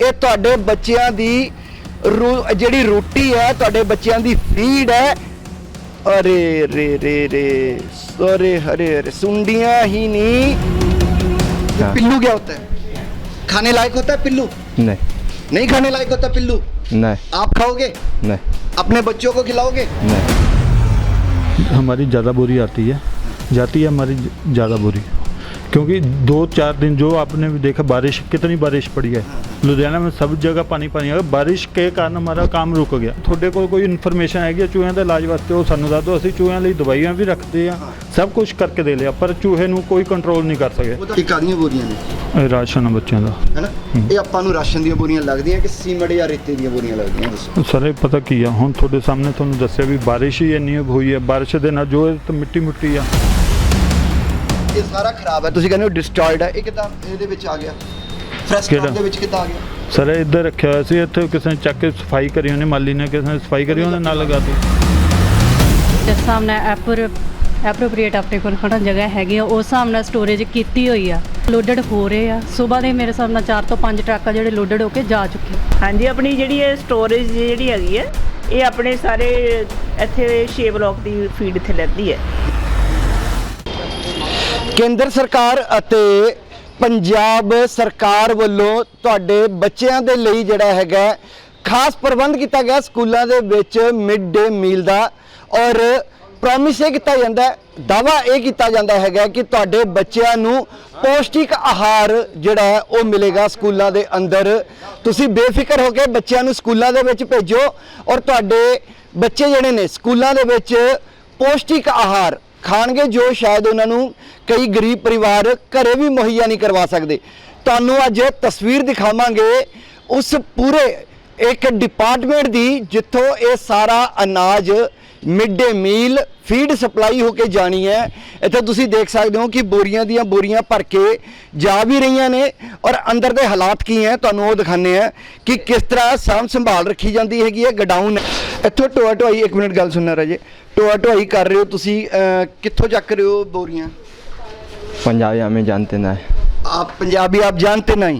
ਇਹ ਤੁਹਾਡੇ ਬੱਚਿਆਂ ਦੀ ਰੂ- ਜਿਹੜੀ ਰੋਟੀ ਹੈ ਤੁਹਾਡੇ ਬੱਚਿਆਂ ਦੀ ਫੀਡ ਹੈ ਅਰੇ ਰੇ ਰੇ ਰੇ ਅਰੇ ਹਰੇ ਹਰੇ सुंडियां ही नहीं ये हाँ। पिल्लू क्या होता है खाने लायक होता है पिल्लू नहीं नहीं खाने लायक होता पिल्लू नहीं आप खाओगे नहीं अपने बच्चों को खिलाओगे नहीं हमारी ज़्यादा बोरी आती है जाती है हमारी ज़्यादा बोरी क्योंकि दो चार दिन जो आपने भी देखा बारिश कितनी बारिश पड़ी है लुधियाना में सब जगह पानी पानी है ਬਾਰਿਸ਼ ਕੇ ਕਾਰਨ ਹਮਾਰਾ ਕੰਮ ਰੁਕ ਗਿਆ ਤੁਹਾਡੇ ਕੋਲ ਕੋਈ ਇਨਫੋਰਮੇਸ਼ਨ ਹੈਗੀ ਹੈ ਚੂਹਿਆਂ ਦੇ ਇਲਾਜ ਵਾਸਤੇ ਉਹ ਸਾਨੂੰ ਦੱਸ ਦਿਓ ਅਸੀਂ ਚੂਹਿਆਂ ਲਈ ਦਵਾਈਆਂ ਵੀ ਰੱਖਦੇ ਆ ਸਭ ਕੁਝ ਕਰਕੇ ਦੇ ਲਿਆ ਪਰ ਚੂਹੇ ਨੂੰ ਕੋਈ ਕੰਟਰੋਲ ਨਹੀਂ ਕਰ ਸਕੇ ਇਹ ਕਾਦੀਆਂ ਬੋਰੀਆਂ ਨੇ ਇਹ ਰਾਸ਼ਨ ਆ ਬੱਚਿਆਂ ਦਾ ਹੈਨਾ ਇਹ ਆਪਾਂ ਨੂੰ ਰਾਸ਼ਨ ਦੀਆਂ ਬੋਰੀਆਂ ਲੱਗਦੀਆਂ ਕਿ ਸੀਮੈਂਟ ਜਾਂ ਰੇਤੇ ਦੀਆਂ ਬੋਰੀਆਂ ਲੱਗਦੀਆਂ ਦੱਸੋ ਸਰ ਇਹ ਪਤਾ ਕੀ ਆ ਹੁਣ ਤੁਹਾਡੇ ਸਾਹਮਣੇ ਤੁਹਾਨੂੰ ਦੱਸਿਆ ਵੀ ਬਾਰਿਸ਼ ਹੀ ਇੰਨੀ ਹੋਈ ਹੈ ਬਾਰਿਸ਼ ਦੇ ਨਾਲ ਜੋ ਇਹ ਤਾਂ ਮਿੱਟੀ ਮੁੱਟੀ ਆ ਇਹ ਸਾਰਾ ਖਰਾਬ ਹੈ। ਤੁਸੀਂ ਕਹਿੰਦੇ ਹੋ ਡਿਸਟਰੋਇਡ ਹੈ। ਇਹ ਕਿਦਾਂ? ਇਹਦੇ ਵਿੱਚ ਆ ਗਿਆ। ਫਰੈਸ਼ ਕਿਹੜਾ? ਦੇ ਵਿੱਚ ਕਿਦਾਂ ਆ ਗਿਆ? ਸਰ ਇਹ ਇੱਧਰ ਰੱਖਿਆ ਹੋਇਆ ਸੀ। ਇੱਥੇ ਕਿਸੇ ਨੇ ਚੱਕ ਕੇ ਸਫ਼ਾਈ ਕਰੀ ਉਹਨੇ ਮਾਲੀ ਨੇ ਕਿਸੇ ਨੇ ਸਫ਼ਾਈ ਕਰੀ ਉਹਨੇ ਨਾਲ ਲਗਾਤੀ ਜਿਸ ਹਿਸਾਬ ਨਾਲ ਐਪਰ ਐਪਰੋਪ੍ਰੀਏਟ ਆਪਣੇ ਕੋਲ ਖੜਾ ਜਗ੍ਹਾ ਹੈਗੀ ਆ। ਉਸ ਹਿਸਾਬ ਨਾਲ ਸਟੋਰੇਜ ਕੀਤੀ ਹੋਈ ਆ। ਲੋਡਡ ਹੋ ਰਹੇ ਆ। ਸਵੇਰ ਦੇ ਮੇਰੇ ਹਿਸਾਬ ਨਾਲ 4 ਤੋਂ 5 ਟਰੱਕ ਆ ਜਿਹੜੇ ਲੋਡਡ ਹੋ ਕੇ ਜਾ ਚੁੱਕੇ ਹਾਂਜੀ ਆਪਣੀ ਜਿਹੜੀ ਇਹ ਸਟੋਰੇਜ ਜਿਹੜੀ ਹੈਗੀ ਹੈ ਇਹ ਆਪਣੇ ਸਾਰੇ ਇੱਥੇ 6 ਬਲਾਕ ਦੀ ਫੀਡ ਇੱਥੇ ਲੈਂਦੀ ਹੈ। ਕੇਂਦਰ ਸਰਕਾਰ ਅਤੇ ਪੰਜਾਬ ਸਰਕਾਰ ਵੱਲੋਂ ਤੁਹਾਡੇ ਬੱਚਿਆਂ ਦੇ ਲਈ ਜਿਹੜਾ ਹੈਗਾ ਖਾਸ ਪ੍ਰਬੰਧ ਕੀਤਾ ਗਿਆ ਸਕੂਲਾਂ ਦੇ ਵਿੱਚ ਮਿਡ ਡੇ ਮੀਲ ਦਾ ਔਰ ਪ੍ਰੋਮਿਸ ਇਹ ਕੀਤਾ ਜਾਂਦਾ ਹੈ ਦਾਵਾ ਇਹ ਕੀਤਾ ਜਾਂਦਾ ਹੈਗਾ ਕਿ ਤੁਹਾਡੇ ਬੱਚਿਆਂ ਨੂੰ ਪੌਸ਼ਟਿਕ ਆਹਾਰ ਜਿਹੜਾ ਹੈ ਉਹ ਮਿਲੇਗਾ ਸਕੂਲਾਂ ਦੇ ਅੰਦਰ। ਤੁਸੀਂ ਬੇਫਿਕਰ ਹੋ ਕੇ ਬੱਚਿਆਂ ਨੂੰ ਸਕੂਲਾਂ ਦੇ ਵਿੱਚ ਭੇਜੋ ਔਰ ਤੁਹਾਡੇ ਬੱਚੇ ਜਿਹੜੇ ਨੇ ਸਕੂਲਾਂ ਦੇ ਵਿੱਚ ਪੌਸ਼ਟਿਕ ਆਹਾਰ ਖਾਣਗੇ ਜੋ ਸ਼ਾਇਦ ਉਹਨਾਂ ਨੂੰ ਕਈ ਗਰੀਬ ਪਰਿਵਾਰ ਘਰੇ ਵੀ ਮੁਹੱਈਆ ਨਹੀਂ ਕਰਵਾ ਸਕਦੇ। ਤੁਹਾਨੂੰ ਅੱਜ ਤਸਵੀਰ ਦਿਖਾਵਾਂਗੇ ਉਸ ਪੂਰੇ ਇੱਕ ਡਿਪਾਰਟਮੈਂਟ ਦੀ ਜਿੱਥੋਂ ਇਹ ਸਾਰਾ ਅਨਾਜ mid day meal feed supply ਹੋ ਕੇ ਜਾਣੀ ਹੈ। ਇੱਥੇ ਤੁਸੀਂ ਦੇਖ ਸਕਦੇ ਹੋ ਕਿ ਬੋਰੀਆਂ ਦੀਆਂ ਬੋਰੀਆਂ ਭਰ ਕੇ ਜਾ ਵੀ ਰਹੀਆਂ ਨੇ ਔਰ ਅੰਦਰ ਦੇ ਹਾਲਾਤ ਕੀ ਹੈ ਤੁਹਾਨੂੰ ਉਹ ਦਿਖਾਣੇ ਆ ਕਿ ਕਿਸ ਤਰ੍ਹਾਂ ਸਾਂਭ ਸੰਭਾਲ ਰੱਖੀ ਜਾਂਦੀ ਹੈਗੀ ਹੈ ਗਡਾਊਨ ਇੱਥੋਂ ਟੋਆ ਢੋਆਈ ਇੱਕ ਮਿੰਟ ਗੱਲ ਸੁਣਨਾ ਰਾਜੇ। ਟੋਆ ਢੋਆਈ ਕਰ ਰਹੇ ਹੋ ਤੁਸੀਂ ਅਹ, ਕਿੱਥੋਂ ਚੱਕ ਰਹੇ ਹੋ ਬੋਰੀਆਂ पंजाबी हमें जानते ना है आप पंजाबी आप जानते नहीं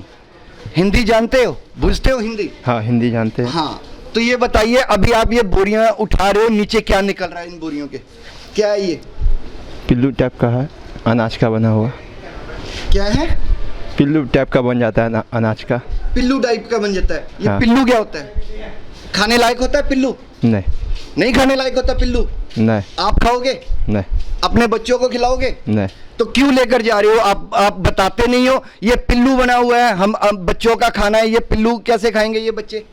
हिंदी जानते हो बुझते हो हिंदी हाँ हिंदी जानते हैं हाँ तो ये बताइए अभी आप ये बोरियां उठा रहे हो नीचे क्या निकल रहा है इन बोरियों के क्या है ये पिल्लू टाइप का है अनाज का बना हुआ क्या है पिल्लू टाइप का बन जाता है अना- अनाज का पिल्लू टाइप का बन जाता है ये हाँ। पिल्लू क्या होता है खाने लायक होता है पिल्लू नहीं नहीं खाने लायक होता पिल्लू? नहीं। आप खाओगे? नहीं। अपने बच्चों को खिलाओगे? नहीं। तो क्यों लेकर जा रहे हो? आप आप बताते नहीं हो ये पिल्लू बना हुआ है हम बच्चों का खाना है ये पिल्लू कैसे खाएँगे ये बच्चे?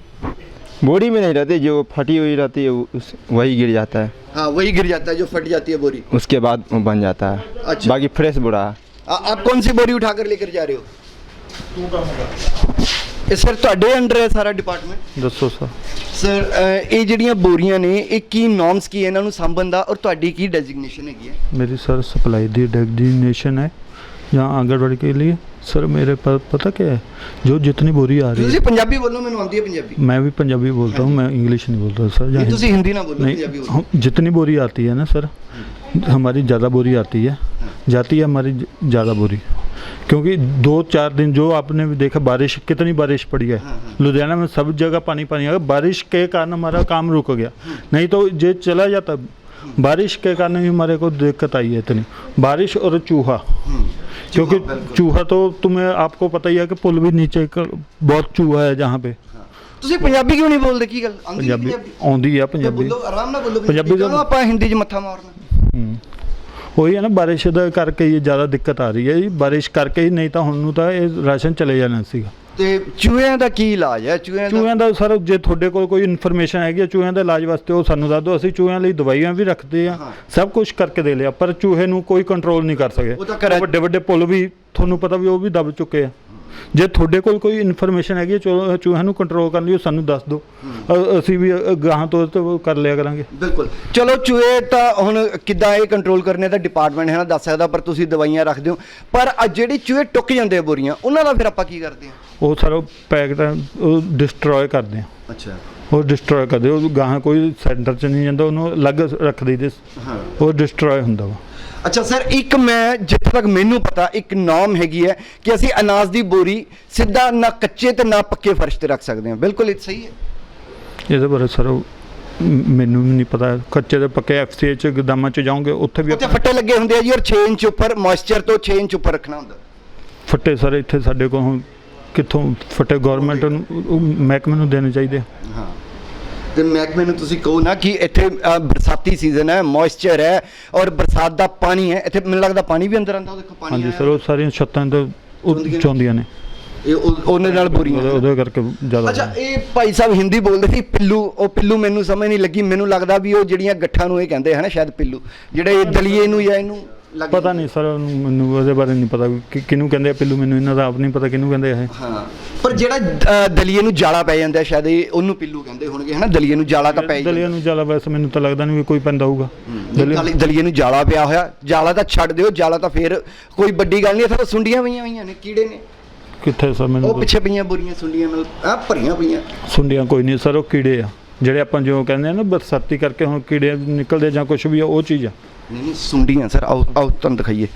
बोरी में नहीं रहते जो फटी हुई रहती है वही गिर जाता है। हाँ वही गिर जाता है जो फट जाती है बोरी। उसके बाद बन जाता है। अच्छा। बाकी फ्रेश बोरा। आप कौन सी बोरी उठाकर लेकर जा रहे हो? सर तो अंडर है सारा डिपार्टमेंट दसो सौ। ਸਰ ਸਰ ਇਹ ਜਿਹੜੀਆਂ ਬੋਰੀਆਂ ਨੇ ਇਹ ਕੀ ਨੋਰਮਸ ਕੀ ਹੈ ਇਹਨਾਂ ਨੂੰ ਸਾਂਭਣ ਦਾ ਔਰ ਤੁਹਾਡੀ ਕੀ ਡੈਜ਼ਿਗਨੇਸ਼ਨ ਹੈਗੀ ਹੈ मेरी सर सप्लाई दी डेजिग्नेशन है यहाँ आंगनबाड़ी के लिए सर मेरे पास पता क्या है जो जितनी बोरी आ रही ਤੁਸੀਂ है ਪੰਜਾਬੀ ਬੋਲੋ ਮੈਨੂੰ ਆਉਂਦੀ ਹੈ ਪੰਜਾਬੀ मैं भी पंजाबी बोलता हूँ मैं इंग्लिश नहीं बोलता सर ਨਹੀਂ जहाँ ਤੁਸੀਂ ਹਿੰਦੀ ਨਾ ਬੋਲੋ ਪੰਜਾਬੀ नहीं ਬੋਲੋ हम जितनी बोरी आती है ना सर हमारी ज़्यादा बोरी आती है जाती है हमारी ज़्यादा बोरी क्योंकि दो चार दिन जो आपने भी देखा बारिश कितनी बारिश पड़ी है लुधियाना में सब जगह पानी पानी है बारिश के कारण हमारा काम रुक गया नहीं तो ये चला जाता बारिश के कारण ही हमारे को दिक्कत आई है इतनी बारिश और चूहा क्योंकि चूहा तो तुम्हें आपको पता ही है कि पुल भी नीचे का बहुत चूहा है जहाँ पे ਤੁਸੀਂ ਪੰਜਾਬੀ ਕਿਉਂ ਨਹੀਂ ਬੋਲਦੇ ਕੀ ਗੱਲ ਆਉਂਦੀ ਹੈ ਪੰਜਾਬੀ ਆਉਂਦੀ ਆ ਤਾਂ ਪੰਜਾਬੀ ਬੋਲੋ ਆਰਾਮ ਨਾਲ ਬੋਲੋ ਪੰਜਾਬੀ ਕਿਉਂ ਤਾਂ- ਆਪਾਂ ਹਿੰਦੀ 'ਚ ਮੱਥਾ ਮਾਰਨਾ ਹੂੰ। ਉਹੀ ਹੈ ਨਾ ਬਾਰਿਸ਼ ਦਾ ਕਰਕੇ ਇਹ ਜ਼ਿਆਦਾ ਦਿੱਕਤ ਆ ਰਹੀ ਹੈ ਜੀ। ਬਾਰਿਸ਼ ਕਰਕੇ ਹੀ ਨਹੀਂ ਤਾਂ ਹੁਣ ਨੂੰ ਤਾਂ ਇਹ ਰਾਸ਼ਨ ਚਲੇ ਜਾਣਾ ਸੀਗਾ। ਤੇ ਚੂਹਿਆਂ ਦਾ ਕੀ ਇਲਾਜ ਹੈ? ਚੂਹਿਆਂ ਦਾ ਚੂਹਿਆਂ ਦਾ ਸਰ ਜੇ ਤੁਹਾਡੇ ਕੋਲ ਕੋਈ ਇਨਫੋਰਮੇਸ਼ਨ ਹੈਗੀ ਹੈ ਚੂਹਿਆਂ ਦੇ ਇਲਾਜ ਵਾਸਤੇ ਉਹ ਸਾਨੂੰ ਦੱਸ ਦਿਓ। ਅਸੀਂ ਚੂਹਿਆਂ ਲਈ ਦਵਾਈਆਂ ਵੀ ਰੱਖਦੇ ਆ। ਸਭ ਕੁਝ ਕਰਕੇ ਦੇ ਲਿਆ ਪਰ ਚੂਹੇ ਨੂੰ ਕੋਈ ਕੰਟਰੋਲ ਨਹੀਂ ਕਰ ਸਕੇ। ਉਹ ਤਾਂ ਕਰਾ- ਵੱਡੇ ਵੱਡੇ ਪੁਲ ਵੀ ਤੁਹਾਨੂੰ ਪਤਾ ਵੀ ਉਹ ਵੀ ਦਬ ਚੁੱਕੇ ਆ। ਜੇ ਤੁਹਾਡੇ ਕੋਲ ਕੋਈ ਇਨਫੋਰਮੇਸ਼ਨ ਹੈਗੀ ਹੈ ਚੂਹਿਆਂ ਨੂੰ ਕੰਟਰੋਲ ਕਰਨ ਲਈ ਉਹ ਸਾਨੂੰ ਦੱਸ ਦਿਓ। ਅਸੀਂ ਵੀ ਗਾਹਾਂ ਤੋਂ ਕਰ ਲਿਆ ਕਰਾਂਗੇ। ਬਿਲਕੁਲ। ਚਲੋ ਚੂਹੇ ਤਾਂ ਹੁਣ ਕਿੱਦਾਂ ਇਹ ਕੰਟਰੋਲ ਕਰਨੇ ਦਾ ਡਿਪਾਰਟਮੈਂਟ ਹੈ ਨਾ ਦੱਸ ਸਕਦਾ ਪਰ ਤੁਸੀਂ ਦਵਾਈਆਂ ਰੱਖਦੇ ਹੋ ਪਰ ਜਿਹੜੇ ਚੂਹੇ ਟੁੱਕ ਜਾਂਦੇ ਆ ਬੋਰੀਆਂ ਉਹਨਾਂ ਦਾ ਫਿਰ ਆਪਾਂ ਕੀ ਕਰਦੇ ਹਾਂ? ਉਹ ਸਾਰਾ ਪੈਕਟ ਉਹ ਡਿਸਟਰੋਏ ਕਰਦੇ ਆ। ਅੱਛਾ। ਉਹ ਡਿਸਟਰੋਏ ਕਰਦੇ ਉਹ ਗਾਹਾਂ ਕੋਈ ਸੈਂਟਰ ਚ ਨਹੀਂ ਜਾਂਦਾ ਉਹਨੂੰ ਅਲੱਗ ਰੱਖ ਦਈਦੇ। ਹਾਂ। ਉਹ ਡਿਸਟਰੋਏ ਹੁੰਦਾ ਵਾ। ਅੱਛਾ ਸਰ ਇੱਕ ਮੈਂ ਜਿੱਥੇ ਤੱਕ ਮੈਨੂੰ ਪਤਾ ਇੱਕ ਨੌਮ ਹੈਗੀ ਹੈ ਕਿ ਅਸੀਂ ਅਨਾਜ ਦੀ ਬੋਰੀ ਸਿੱਧਾ ਨਾ ਕੱਚੇ ਤੇ ਨਾ ਪੱਕੇ ਫਰਸ਼ ਤੇ ਰੱਖ ਸਕਦੇ ਹਾਂ। ਬਿਲਕੁਲ ਇਹ ਸਹੀ ਹੈ। ਇਹਦੇ ਬਾਰੇ ਸਰ ਮੈਨੂੰ ਵੀ ਨਹੀਂ ਪਤਾ। ਕੱਚੇ ਦੇ ਪੱਕੇ ਐਫਸੀਏ ਚ ਗਦਾਮਾਂ ਚ ਜਾਓਗੇ ਉੱਥੇ ਵੀ ਉੱਥੇ ਫੱਟੇ ਲੱਗੇ ਹੁੰਦੇ ਆ ਜੀ ਔਰ 6 ਇੰਚ ਉੱਪਰ ਮੋਇਸਚਰ ਤੋਂ 6 ਇੰਚ ਉੱਪਰ ਰੱਖਣਾ ਹੁੰਦਾ। ਫੱਟੇ ਸਰ ਇੱਥੇ ਸਾਡੇ ਕੋਲ ਕਿੱਥੋਂ ਫੱਟੇ ਗਵਰਨਮੈਂਟ ਨੂੰ ਮਹਿਕਮੇ ਨੂੰ ਦੇਣੇ ਚਾਹੀਦੇ। ਹਾਂ। ਤੇ ਮਹਿਕਮੇ ਨੂੰ ਤੁਸੀਂ ਕਹੋ ਨਾ ਕਿ ਇੱਥੇ ਬਰਸਾਤੀ ਸੀਜ਼ਨ ਹੈ ਮੋਇਸਚਰ ਹੈ ਔਰ ਬਰਸਾਤ ਦਾ ਪਾਣੀ ਹੈ ਇੱਥੇ ਮੈਨੂੰ ਲੱਗਦਾ ਪਾਣੀ ਵੀ ਅੰਦਰ ਆਉਂਦਾ ਉਹ ਦੇਖੋ ਪਾਣੀ ਹਾਂਜੀ ਸਰ ਉਹ ਸਾਰੀਆਂ ਛੱਤਾਂ ਤੇ ਚੌਂਦੀਆਂ ਨੇ। ਇਹ ਉਹ- ਉਹਦੇ ਨਾਲ ਬੋਰੀਆਂ ਉਹਦੇ ਕਰਕੇ ਜ਼ਿਆਦਾ ਅੱਛਾ ਇਹ ਭਾਈ ਸਾਹਿਬ ਹਿੰਦੀ ਬੋਲਦੇ ਸੀ ਪਿੱਲੂ ਉਹ ਪਿੱਲੂ ਮੈਨੂੰ ਸਮਝ ਨਹੀਂ ਲੱਗੀ ਮੈਨੂੰ ਲੱਗਦਾ ਵੀ ਉਹ ਜਿਹੜੀਆਂ ਗੱਠਾਂ ਨੂੰ ਇਹ ਕਹਿੰਦੇ ਹਨ ਸ਼ਾਇਦ ਪਿੱਲੂ ਜਿਹੜੇ ਇਹ ਦਲੀਏ ਨੂੰ ਜਾਂ ਇਹਨੂੰ ਲੱਗ ਪਤਾ ਨਹੀਂ ਸਰ ਮੈਨੂੰ ਉਹਦੇ ਬਾਰੇ ਨਹੀਂ ਪਤਾ। ਕਿ ਕਿਹਨੂੰ ਕਹਿੰਦੇ ਆ ਪਿੱਲੂ ਮੈਨੂੰ ਇਹਨਾਂ ਦਾ ਆਪ ਨਹੀਂ ਪਤਾ ਕਿਹਨੂੰ ਕਹਿੰਦੇ ਆ ਇਹ। ਹਾਂ ਪਰ ਜਿਹੜਾ ਅ, ਦਲੀਏ ਨੂੰ ਜਾਲਾ ਪੈ ਜਾਂਦਾ ਸ਼ਾਇਦ ਇਹ ਉਹਨੂੰ ਪਿੱਲੂ ਕਹਿੰਦੇ ਹੋਣਗੇ ਹਨਾ? ਦਲੀਏ ਨੂੰ ਜਾਲਾ ਤਾਂ ਪੈ ਹੀ ਦਲੀਆ ਜਾਂਦਾ। ਨੂੰ ਜ਼ਿਆਦਾ ਵੈਸੇ ਮੈਨੂੰ ਤਾਂ ਲੱਗਦਾ ਨਹੀਂ ਵੀ ਕੋਈ ਪੈਂਦਾ ਹੋਊਗਾ। ਦਲੀਆ ਦਲੀ- ਦਲੀਏ ਨੂੰ ਜਾਲਾ ਪਿਆ ਹੋਇਆ। ਜਾਲਾ ਤਾਂ ਛੱਡ ਦਿਓ ਜਾਲਾ ਤਾਂ ਫੇਰ ਕੋਈ ਵੱਡੀ ਗੱਲ ਨਹੀਂ ਇੱਥੇ ਤਾਂ ਸੁੰਡੀਆਂ ਪਈਆਂ ਹੋਈਆਂ ਨੇ ਕੀੜੇ ਨੇ। ਕਿੱਥੇ ਸਰ ਮੈਨੂੰ ਉਹ ਤਾਂ- ਪਿੱਛੇ ਪਈਆਂ ਬੋਰੀਆਂ ਸੁੰਡੀਆਂ ਨਾਲ ਆ ਭਰੀਆਂ ਪਈਆਂ। ਸੁੰਡੀਆਂ ਕੋਈ ਨਹੀਂ ਸਰ ਉਹ ਕੀੜੇ ਆ। ਜਿਹੜੇ ਆਪਾਂ ਜੋ ਕਹਿੰਦੇ ਆ ਨਾ ਬਰਸਾਤੀ ਕਰਕੇ ਹੁਣ ਕੀੜੇ ਨਿਕਲਦੇ ਜਾਂ ਕੁਝ ਵੀ ਆ ਉਹ ਚੀਜ਼ ਆ। ਨਹੀਂ ਨਹੀਂ ਸੁੰਡੀਆਂ ਸਰ ਆਓ ਆਓ ਤੁਹਾਨੂੰ ਦਿਖਾਈਏ।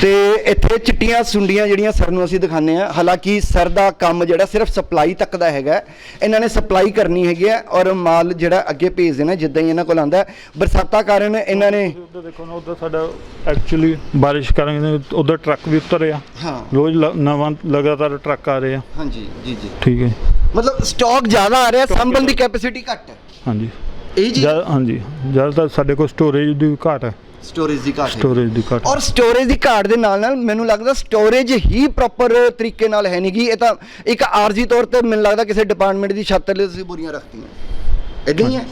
ਤੇ ਇੱਥੇ ਚਿੱਟੀਆਂ ਸੁੰਡੀਆਂ ਜਿਹੜੀਆਂ ਸਰ ਨੂੰ ਅਸੀਂ ਦਿਖਾਉਂਦੇ ਆ ਹਾਲਾਂਕਿ ਸਰ ਦਾ ਕੰਮ ਜਿਹੜਾ ਸਿਰਫ ਸਪਲਾਈ ਤੱਕ ਦਾ ਹੈਗਾ। ਇਹਨਾਂ ਨੇ ਸਪਲਾਈ ਕਰਨੀ ਹੈਗੀ ਆ ਔਰ ਮਾਲ ਜਿਹੜਾ ਅੱਗੇ ਭੇਜ ਦੇਣਾ ਜਿੱਦਾਂ ਹੀ ਇਹਨਾਂ ਕੋਲ ਆਂਦਾ ਬਰਸਾਤਾਂ ਕਾਰਨ ਇਹਨਾਂ ਨੇ ਉਧਰ ਦੇਖੋ ਨਾ ਉਧਰ ਸਾਡਾ ਐਕਚੁਅਲੀ ਬਾਰਿਸ਼ ਕਾਰਨ ਉਧਰ ਟਰੱਕ ਵੀ ਉਤਰ ਰਿਹਾ ਹਾਂ। ਰੋਜ਼ ਨਵਾਂ ਲਗਾਤਾਰ ਟਰੱਕ ਆ ਰਹੇ। ਆ ਹਾਂਜੀ ਜੀ ਜੀ। ਠੀਕ ਹੈ। ਮਤਲਬ ਸਟਾਕ ਜ਼ਿਆਦਾ ਆ ਰਿਹਾ ਸੰਭਲ ਦੀ ਕੈਪੈਸਿਟੀ ਘੱਟ। ਹੈ ਹਾਂਜੀ। ਇਹ ਜੀ? ਜ਼ਿਆਦਾ ਹਾਂਜੀ। ਜ਼ਿਆਦਾਤਰ ਸਾਡੇ ਕੋਲ ਸਟੋਰੇਜ ਦੀ ਘਾਟ ਹੈ। ਸਟੋਰੇਜ ਦੀ ਘਾਟ ਹੈ। ਸਟੋਰੇਜ ਦੀ ਘਾਟ ਔਰ ਸਟੋਰੇਜ ਦੀ ਘਾਟ ਦੇ ਨਾਲ ਨਾਲ ਮੈਨੂੰ ਲੱਗਦਾ ਸਟੋਰੇਜ ਹੀ ਪ੍ਰੋਪਰ ਤਰੀਕੇ ਨਾਲ ਹੈ ਨਹੀਂਗੀ ਇਹ ਤਾਂ ਇੱਕ ਆਰਜ਼ੀ ਤੌਰ ਤੇ ਮੈਨੂੰ ਲੱਗਦਾ ਕਿਸੇ ਡਿਪਾਰਟਮੈਂਟ ਦੀ ਛੱਤ ਤੇ ਤੁਸੀਂ ਬੋਰੀਆਂ ਰੱਖਤੀਆਂ। ਇਦਾਂ ਹੀ ਹੈ?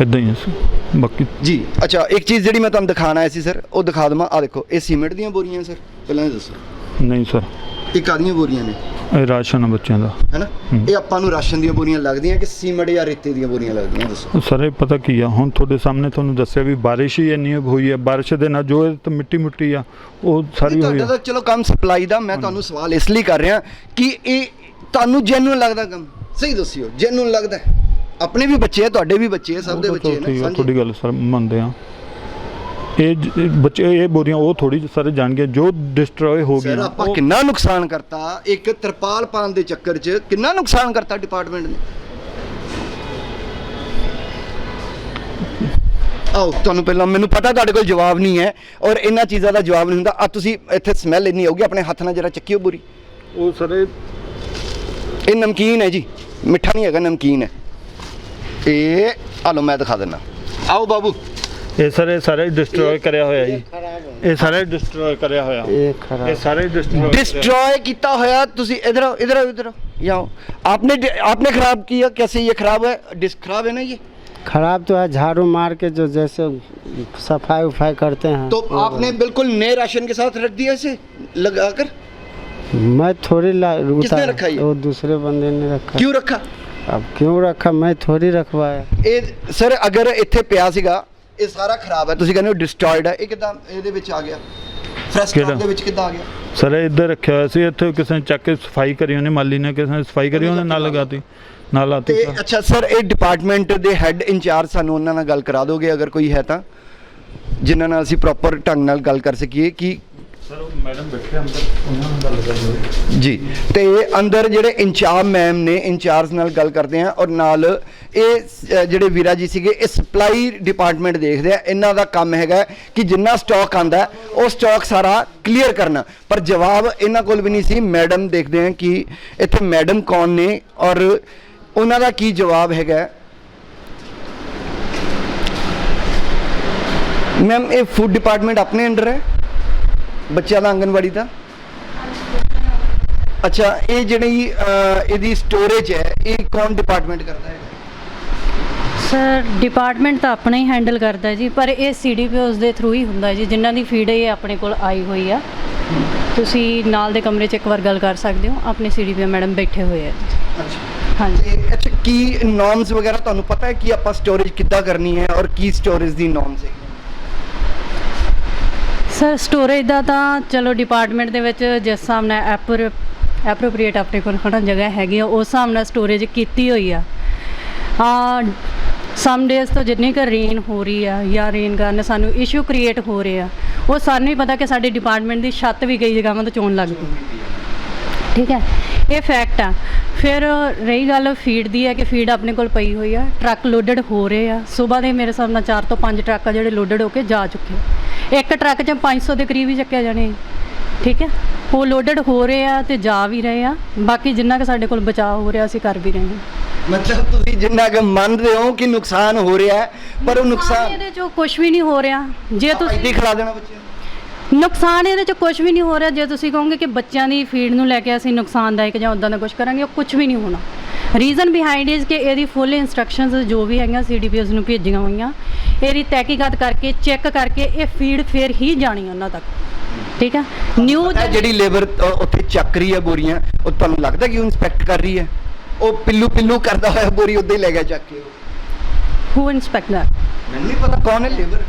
ਇਦਾਂ ਹੀ ਹੈ ਸਰ। ਬਾਕੀ ਜੀ। ਅੱਛਾ ਇੱਕ ਚੀਜ਼ ਜਿਹੜੀ ਮੈਂ ਤੁਹਾਨੂੰ ਦਿਖਾਣ ਆਇਆ ਸੀ ਸਰ ਉਹ ਦਿਖਾ ਦਵਾਂ। ਆ ਦੇਖੋ ਇਹ ਸੀਮੈਂਟ ਦੀਆਂ ਬੋਰੀਆਂ ਸਰ। ਪਹਿਲਾਂ ਇਹ ਦੱਸੋ। ਨਹੀਂ ਸਰ। ਇਹ ਕਾਦੀਆਂ ਬੋਰੀਆਂ ਨੇ? ਇਹ ਰਾਸ਼ਨ ਆ ਬੱਚਿਆਂ ਦਾ। ਹੈਨਾ? ਇਹ ਆਪਾਂ ਨੂੰ ਰਾਸ਼ਨ ਦੀਆਂ ਬੋਰੀਆਂ ਲੱਗਦੀਆਂ ਕਿ ਸੀਮੈਂਟ ਜਾਂ ਰੇਤੇ ਦੀਆਂ ਬੋਰੀਆਂ ਲੱਗਦੀਆਂ? ਦੱਸੋ। ਸਰ ਇਹ ਪਤਾ ਕੀ ਆ? ਹੁਣ ਤੁਹਾਡੇ ਸਾਹਮਣੇ ਤੁਹਾਨੂੰ ਦੱਸਿਆ ਵੀ ਬਾਰਿਸ਼ ਹੀ ਇੰਨੀ ਹੋਈ ਹੈ ਬਾਰਿਸ਼ ਦੇ ਨਾਲ ਜੋ ਇਹ ਤਾਂ ਮਿੱਟੀ ਮੁੱਟੀ ਆ ਉਹ ਸਾਰੀ ਹੋਈ ਤੁਹਾਡਾ ਤਾਂ ਚਲੋ ਕੰਮ ਸਪਲਾਈ ਦਾ ਮੈਂ ਤੁਹਾਨੂੰ ਸਵਾਲ ਇਸ ਲਈ ਕਰ ਰਿਹਾ ਕਿ ਇਹ ਤੁਹਾਨੂੰ ਜੈਨੂਨ ਲੱਗਦਾ ਕੰਮ? ਸਹੀ ਦੱਸਿਓ ਜੈਨੂਨ ਲੱਗਦਾ? ਆਪਣੇ ਵੀ ਬੱਚੇ ਆ ਤੁਹਾਡੇ ਵੀ ਬੱਚੇ ਆ ਸਭ ਦੇ ਬੱਚੇ ਨੇ ਤੁਹਾਡੀ ਗੱਲ ਸਰ ਮੰਨਦੇ ਆ। ਇਹ ਜ- ਬੱਚੇ ਇਹ ਬੋਰੀਆਂ ਉਹ ਥੋੜੀ ਸਾਰੇ ਜਾਣਗੇ ਜੋ ਡਿਸਟਰੋਏ ਹੋ ਸਰ ਗਈਆਂ ਆਪਾਂ ਉਹ- ਕਿੰਨਾ ਨੁਕਸਾਨ ਕਰਤਾ? ਇੱਕ ਤਰਪਾਲ ਪਾਉਣ ਦੇ ਚੱਕਰ 'ਚ ਕਿੰਨਾ ਨੁਕਸਾਨ ਕਰਤਾ ਡਿਪਾਰਟਮੈਂਟ ਨੇ? ਆਓ ਤੁਹਾਨੂੰ ਪਹਿਲਾਂ ਮੈਨੂੰ ਪਤਾ ਤੁਹਾਡੇ ਕੋਲ ਜਵਾਬ ਨਹੀਂ ਹੈ ਔਰ ਇਹਨਾਂ ਚੀਜ਼ਾਂ ਦਾ ਜਵਾਬ ਨਹੀਂ ਹੁੰਦਾ। ਆ ਤੁਸੀਂ ਇੱਥੇ ਸਮੈਲ ਇੰਨੀ ਆਊਗੀ ਆਪਣੇ ਹੱਥ ਨਾਲ ਜਰਾ ਚੱਕਿਓ ਬੁਰੀ। ਉਹ ਸਾਰੇ ਇਹ ਨਮਕੀਨ ਹੈ ਜੀ ਮਿੱਠਾ ਨਹੀਂ ਹੈਗਾ ਨਮਕੀਨ ਹੈ। ਇਹ ਆ ਲਓ ਮੈਂ ਦਿਖਾ ਦਿੰਦਾ। ਆਓ ਬਾਬੂ। ਇਹ ਸਾਰੇ ਸਾਰੇ ਡਿਸਟਰੋਏ ਕਰਿਆ ਹੋਇਆ ਜੀ ਇਹ ਸਾਰੇ ਡਿਸਟਰੋਏ ਕਰਿਆ ਹੋਇਆ ये खराब ਇਹ ਸਾਰੇ ਡਿਸਟਰੋਏ डिस्ट्रॉय किया होया तुसी इधर आओ इधर आओ इधर आओ यहाँ आओ आपने आपने खराब किया कैसे ये खराब है डिस्क खराब है ना ये खराब तो है झाड़ू मार के जो जैसे सफाई उफाई करते हैं तो आपने बिल्कुल नए राशन के साथ रख दिया इसे लगाकर मैं थोड़ी ला उतारा- रखा ये? वो दूसरे बंदे ने रखा क्यों रखा अब क्यों रखा मैं थोड़ी रखवाया ਇਹ ਸਰ ਅਗਰ ਇੱਥੇ ਪਿਆ ਸੀਗਾ ਇਹ ਸਾਰਾ ਖਰਾਬ ਹੈ। ਤੁਸੀਂ ਕਹਿੰਦੇ ਹੋ ਡਿਸਟਰੋਇਡ ਹੈ। ਇਹ ਕਿਦਾਂ ਇਹਦੇ ਵਿੱਚ ਆ ਗਿਆ। ਫਰੈਸ਼ ਕਿਹੜਾ? ਦੇ ਵਿੱਚ ਕਿੱਦਾਂ ਆ ਗਿਆ? ਸਰ ਇਹ ਇੱਧਰ ਰੱਖਿਆ ਹੋਇਆ ਸੀ। ਇੱਥੇ ਕਿਸੇ ਨੇ ਚੱਕ ਕੇ ਸਫ਼ਾਈ ਕਰੀ ਉਹਨੇ ਮਾਲੀ ਨੇ ਕਿਸੇ ਨੇ ਸਫ਼ਾਈ ਕਰੀ ਉਹਨੇ ਨਾਲ ਲਗਾਤੀ ਨਾਲ ਲਾਤੀ ਤੇ ਸਰ। ਅੱਛਾ ਸਰ ਇਹ ਡਿਪਾਰਟਮੈਂਟ ਦੇ ਹੈੱਡ ਇੰਚਾਰਜ ਸਾਨੂੰ ਉਹਨਾਂ ਨਾਲ ਗੱਲ ਕਰਾ ਦੋਗੇ ਅਗਰ ਕੋਈ ਹੈ ਤਾਂ? ਜਿਨ੍ਹਾਂ ਨਾਲ ਅਸੀਂ ਪ੍ਰੋਪਰ ਢੰਗ ਨਾਲ ਗੱਲ ਕਰ ਸਕੀਏ ਕਿ ਸਰ ਮੈਡਮ ਬੈਠੇ ਅੰਦਰ, ਉਹਨਾਂ ਨਾਲ ਗੱਲ ਕਰ ਲਓ। ਜੀ, ਤੇ ਅੰਦਰ ਜਿਹੜੇ ਇੰਚਾਰਜ ਮੈਮ ਨੇ, ਇੰਚਾਰਜ ਨਾਲ ਗੱਲ ਕਰਦੇ ਆ ਔਰ ਨਾਲ ਇਹ ਜਿਹੜੇ ਵੀਰਾ ਜੀ ਸੀਗੇ, ਇਹ ਸਪਲਾਈ ਡਿਪਾਰਟਮੈਂਟ ਦੇਖਦੇ ਆ। ਇਹਨਾਂ ਦਾ ਕੰਮ ਹੈਗਾ ਕਿ ਜਿੰਨਾ ਸਟਾਕ ਆਂਦਾ, ਉਹ ਸਟਾਕ ਸਾਰਾ ਕਲੀਅਰ ਕਰਨਾ। ਪਰ ਜਵਾਬ ਇਹਨਾਂ ਕੋਲ ਵੀ ਨਹੀਂ ਸੀ। ਮੈਡਮ ਦੇਖਦੇ ਆ ਕਿ ਇੱਥੇ ਮੈਡਮ ਕੌਣ ਨੇ ਔਰ ਉਹਨਾਂ ਦਾ ਕੀ ਜਵਾਬ ਹੈਗਾ। ਮੈਮ, ਇਹ ਫੂਡ ਡਿਪਾਰਟਮੈਂਟ ਆਪਣੇ ਅੰਡਰ ਹੈ? ਬੱਚਿਆਂ ਦਾ ਆਂਗਨਵਾੜੀ ਦਾ? ਅੱਛਾ ਇਹ ਜਿਹੜੀ ਇਹਦੀ ਸਟੋਰੇਜ ਹੈ ਇਹ ਕੌਣ ਡਿਪਾਰਟਮੈਂਟ ਕਰਦਾ ਹੈ? ਸਰ ਡਿਪਾਰਟਮੈਂਟ ਤਾਂ ਆਪਣਾ ਹੀ ਹੈਂਡਲ ਕਰਦਾ ਜੀ ਪਰ ਇਹ ਸੀਡੀਪੀਓਸ ਦੇ ਥਰੂ ਹੀ ਹੁੰਦਾ ਜੀ ਜਿਨ੍ਹਾਂ ਦੀ ਫੀਡ ਇਹ ਆਪਣੇ ਕੋਲ ਆਈ ਹੋਈ ਆ। ਤੁਸੀਂ ਨਾਲ ਦੇ ਕਮਰੇ 'ਚ ਇੱਕ ਵਾਰ ਗੱਲ ਕਰ ਸਕਦੇ ਹੋ ਆਪਣੇ ਸੀਡੀਪੀਓ ਮੈਡਮ ਬੈਠੇ ਹੋਏ ਆ। ਅੱਛਾ। ਹਾਂਜੀ। ਅੱਛਾ ਕੀ ਨੋਰਮਸ ਵਗੈਰਾ ਤੁਹਾਨੂੰ ਪਤਾ ਹੈ ਕਿ ਆਪਾਂ ਸਟੋਰੇਜ ਕਿੱਦਾਂ ਕਰਨੀ ਹੈ ਔਰ ਕੀ ਸਟੋਰੇਜ ਦੀ ਨੋਰਮਸ ਹੈ ਸਰ ਸਟੋਰੇਜ ਦਾ ਤਾਂ ਚਲੋ ਡਿਪਾਰਟਮੈਂਟ ਦੇ ਵਿੱਚ ਜਿਸ ਹਿਸਾਬ ਨਾਲ ਐਪਰ ਐਪਰੋਪ੍ਰੀਏਟ ਆਪਣੇ ਕੋਲ ਖੜਾ ਜਗ੍ਹਾ ਹੈਗੀ ਆ ਉਸ ਹਿਸਾਬ ਨਾਲ ਸਟੋਰੇਜ ਕੀਤੀ ਹੋਈ ਆ। ਆ ਸਮ ਡੇਜ਼ ਤੋਂ ਜਿੰਨੀ ਕੁ ਰੇਨ ਹੋ ਰਹੀ ਆ ਜਾਂ ਰੇਨ ਕਾਰਨ ਸਾਨੂੰ ਇਸ਼ੂ ਕ੍ਰੀਏਟ ਹੋ ਰਹੇ ਆ, ਉਹ ਸਾਨੂੰ ਹੀ ਪਤਾ ਕਿ ਸਾਡੇ ਡਿਪਾਰਟਮੈਂਟ ਦੀ ਛੱਤ ਵੀ ਕਈ ਜਗ੍ਹਾਵਾਂ ਤੋਂ ਚੋਣ ਲੱਗ ਗਈ। ਠੀਕ ਹੈ? ਇਹ ਫੈਕਟ ਆ। ਫਿਰ ਰਹੀ ਗੱਲ ਫੀਡ ਦੀ ਹੈ ਕਿ ਫੀਡ ਆਪਣੇ ਕੋਲ ਪਈ ਹੋਈ ਆ ਟਰੱਕ ਲੋਡਡ ਹੋ ਰਹੇ ਆ। ਸਵੇਰ ਦੇ ਮੇਰੇ ਹਿਸਾਬ ਨਾਲ 4 ਤੋਂ 5 ਟਰੱਕ ਆ ਜਿਹੜੇ ਲੋਡਡ ਹੋ ਕੇ ਜਾ ਚੁੱਕੇ ਇੱਕ ਟਰੱਕ 'ਚ 500 ਦੇ ਕਰੀਬ ਹੀ ਚੱਕਿਆ ਜਾਣੇ ਠੀਕ ਹੈ? ਉਹ ਲੋਡਡ ਹੋ ਰਹੇ ਆ ਤੇ ਜਾ ਵੀ ਰਹੇ ਆ। ਬਾਕੀ ਜਿੰਨਾ ਕਿ ਸਾਡੇ ਕੋਲ ਬਚਾਅ ਹੋ ਰਿਹਾ ਅਸੀਂ ਕਰ ਵੀ ਰਹੇ ਹਾਂ। ਮਤਲਬ ਤੁਸੀਂ ਜਿੰਨਾ ਕਿ ਮੰਨਦੇ ਹੋ ਕਿ ਨੁਕਸਾਨ ਹੋ ਰਿਹਾ ਹੈ ਪਰ ਉਹ ਨੁਕਸਾਨ ਇਹਦੇ 'ਚੋਂ ਕੁਝ ਵੀ ਨਹੀਂ ਹੋ ਰਿਹਾ। ਜੇ ਤੁਸੀਂ ਇੱਥੇ ਦੇਣਾ ਬੱਚਿਆਂ ਨੂੰ। ਨੁਕਸਾਨ ਇਹਦੇ 'ਚ ਕੁਝ ਵੀ ਨਹੀਂ ਹੋ ਰਿਹਾ। ਜੇ ਤੁਸੀਂ ਕਹੋਗੇ ਕਿ ਬੱਚਿਆਂ ਦੀ ਫੀਡ ਨੂੰ ਲੈ ਕੇ ਅਸੀਂ ਨੁਕਸਾਨਦਾਇਕ ਜਾਂ ਉਦਾਂ ਦਾ ਕੁਝ ਕਰਾਂਗੇ ਉਹ ਕੁਝ ਵੀ ਨਹੀਂ ਹੋਣਾ। ਰੀਜ਼ਨ ਬਿਹਾਈਂਡ ਇਜ਼ ਕਿ ਇਹਦੀ ਫੁੱਲ ਇਨਸਟਰਕਸ਼ਨਸ ਜੋ ਵੀ ਹੈਗੀਆਂ ਸੀਡੀਪੀਐਸ ਨੂੰ ਭੇਜੀਆਂ ਹੋਈਆਂ। ਇਹਦੀ ਤਹਿਕੀਕਾਤ ਕਰਕੇ ਚੈੱਕ ਕਰਕੇ ਇਹ ਫੀਡ ਫਿਰ ਹੀ ਜਾਣੀ ਉਹਨਾਂ ਤੱਕ। ਠੀਕ ਹੈ ਨਿਊ ਜਿਹੜੀ ਲੇਬਰ ਉੱਥੇ ਚੱਕ ਰਹੀ ਹੈ ਬੋਰੀਆਂ ਉਹ ਤੁਹਾਨੂੰ ਲੱਗਦਾ ਕਿ ਉਹ ਇਨਸਪੈਕਟ ਕਰ ਰਹੀ ਹੈ? ਉਹ ਪਿੱਲੂ ਪਿੱਲੂ ਕਰਦਾ ਹੋਇਆ ਬੋਰੀ ਉੱਤੇ ਹੀ ਲੈ ਗਿਆ ਚੱਕ ਕੇ ਹੂ ਇਨਸਪੈਕਟ ਦਾ ਮੈਨੂੰ ਨਹੀਂ ਪਤਾ ਕੌਣ ਹੈ ਲੇਬਰ।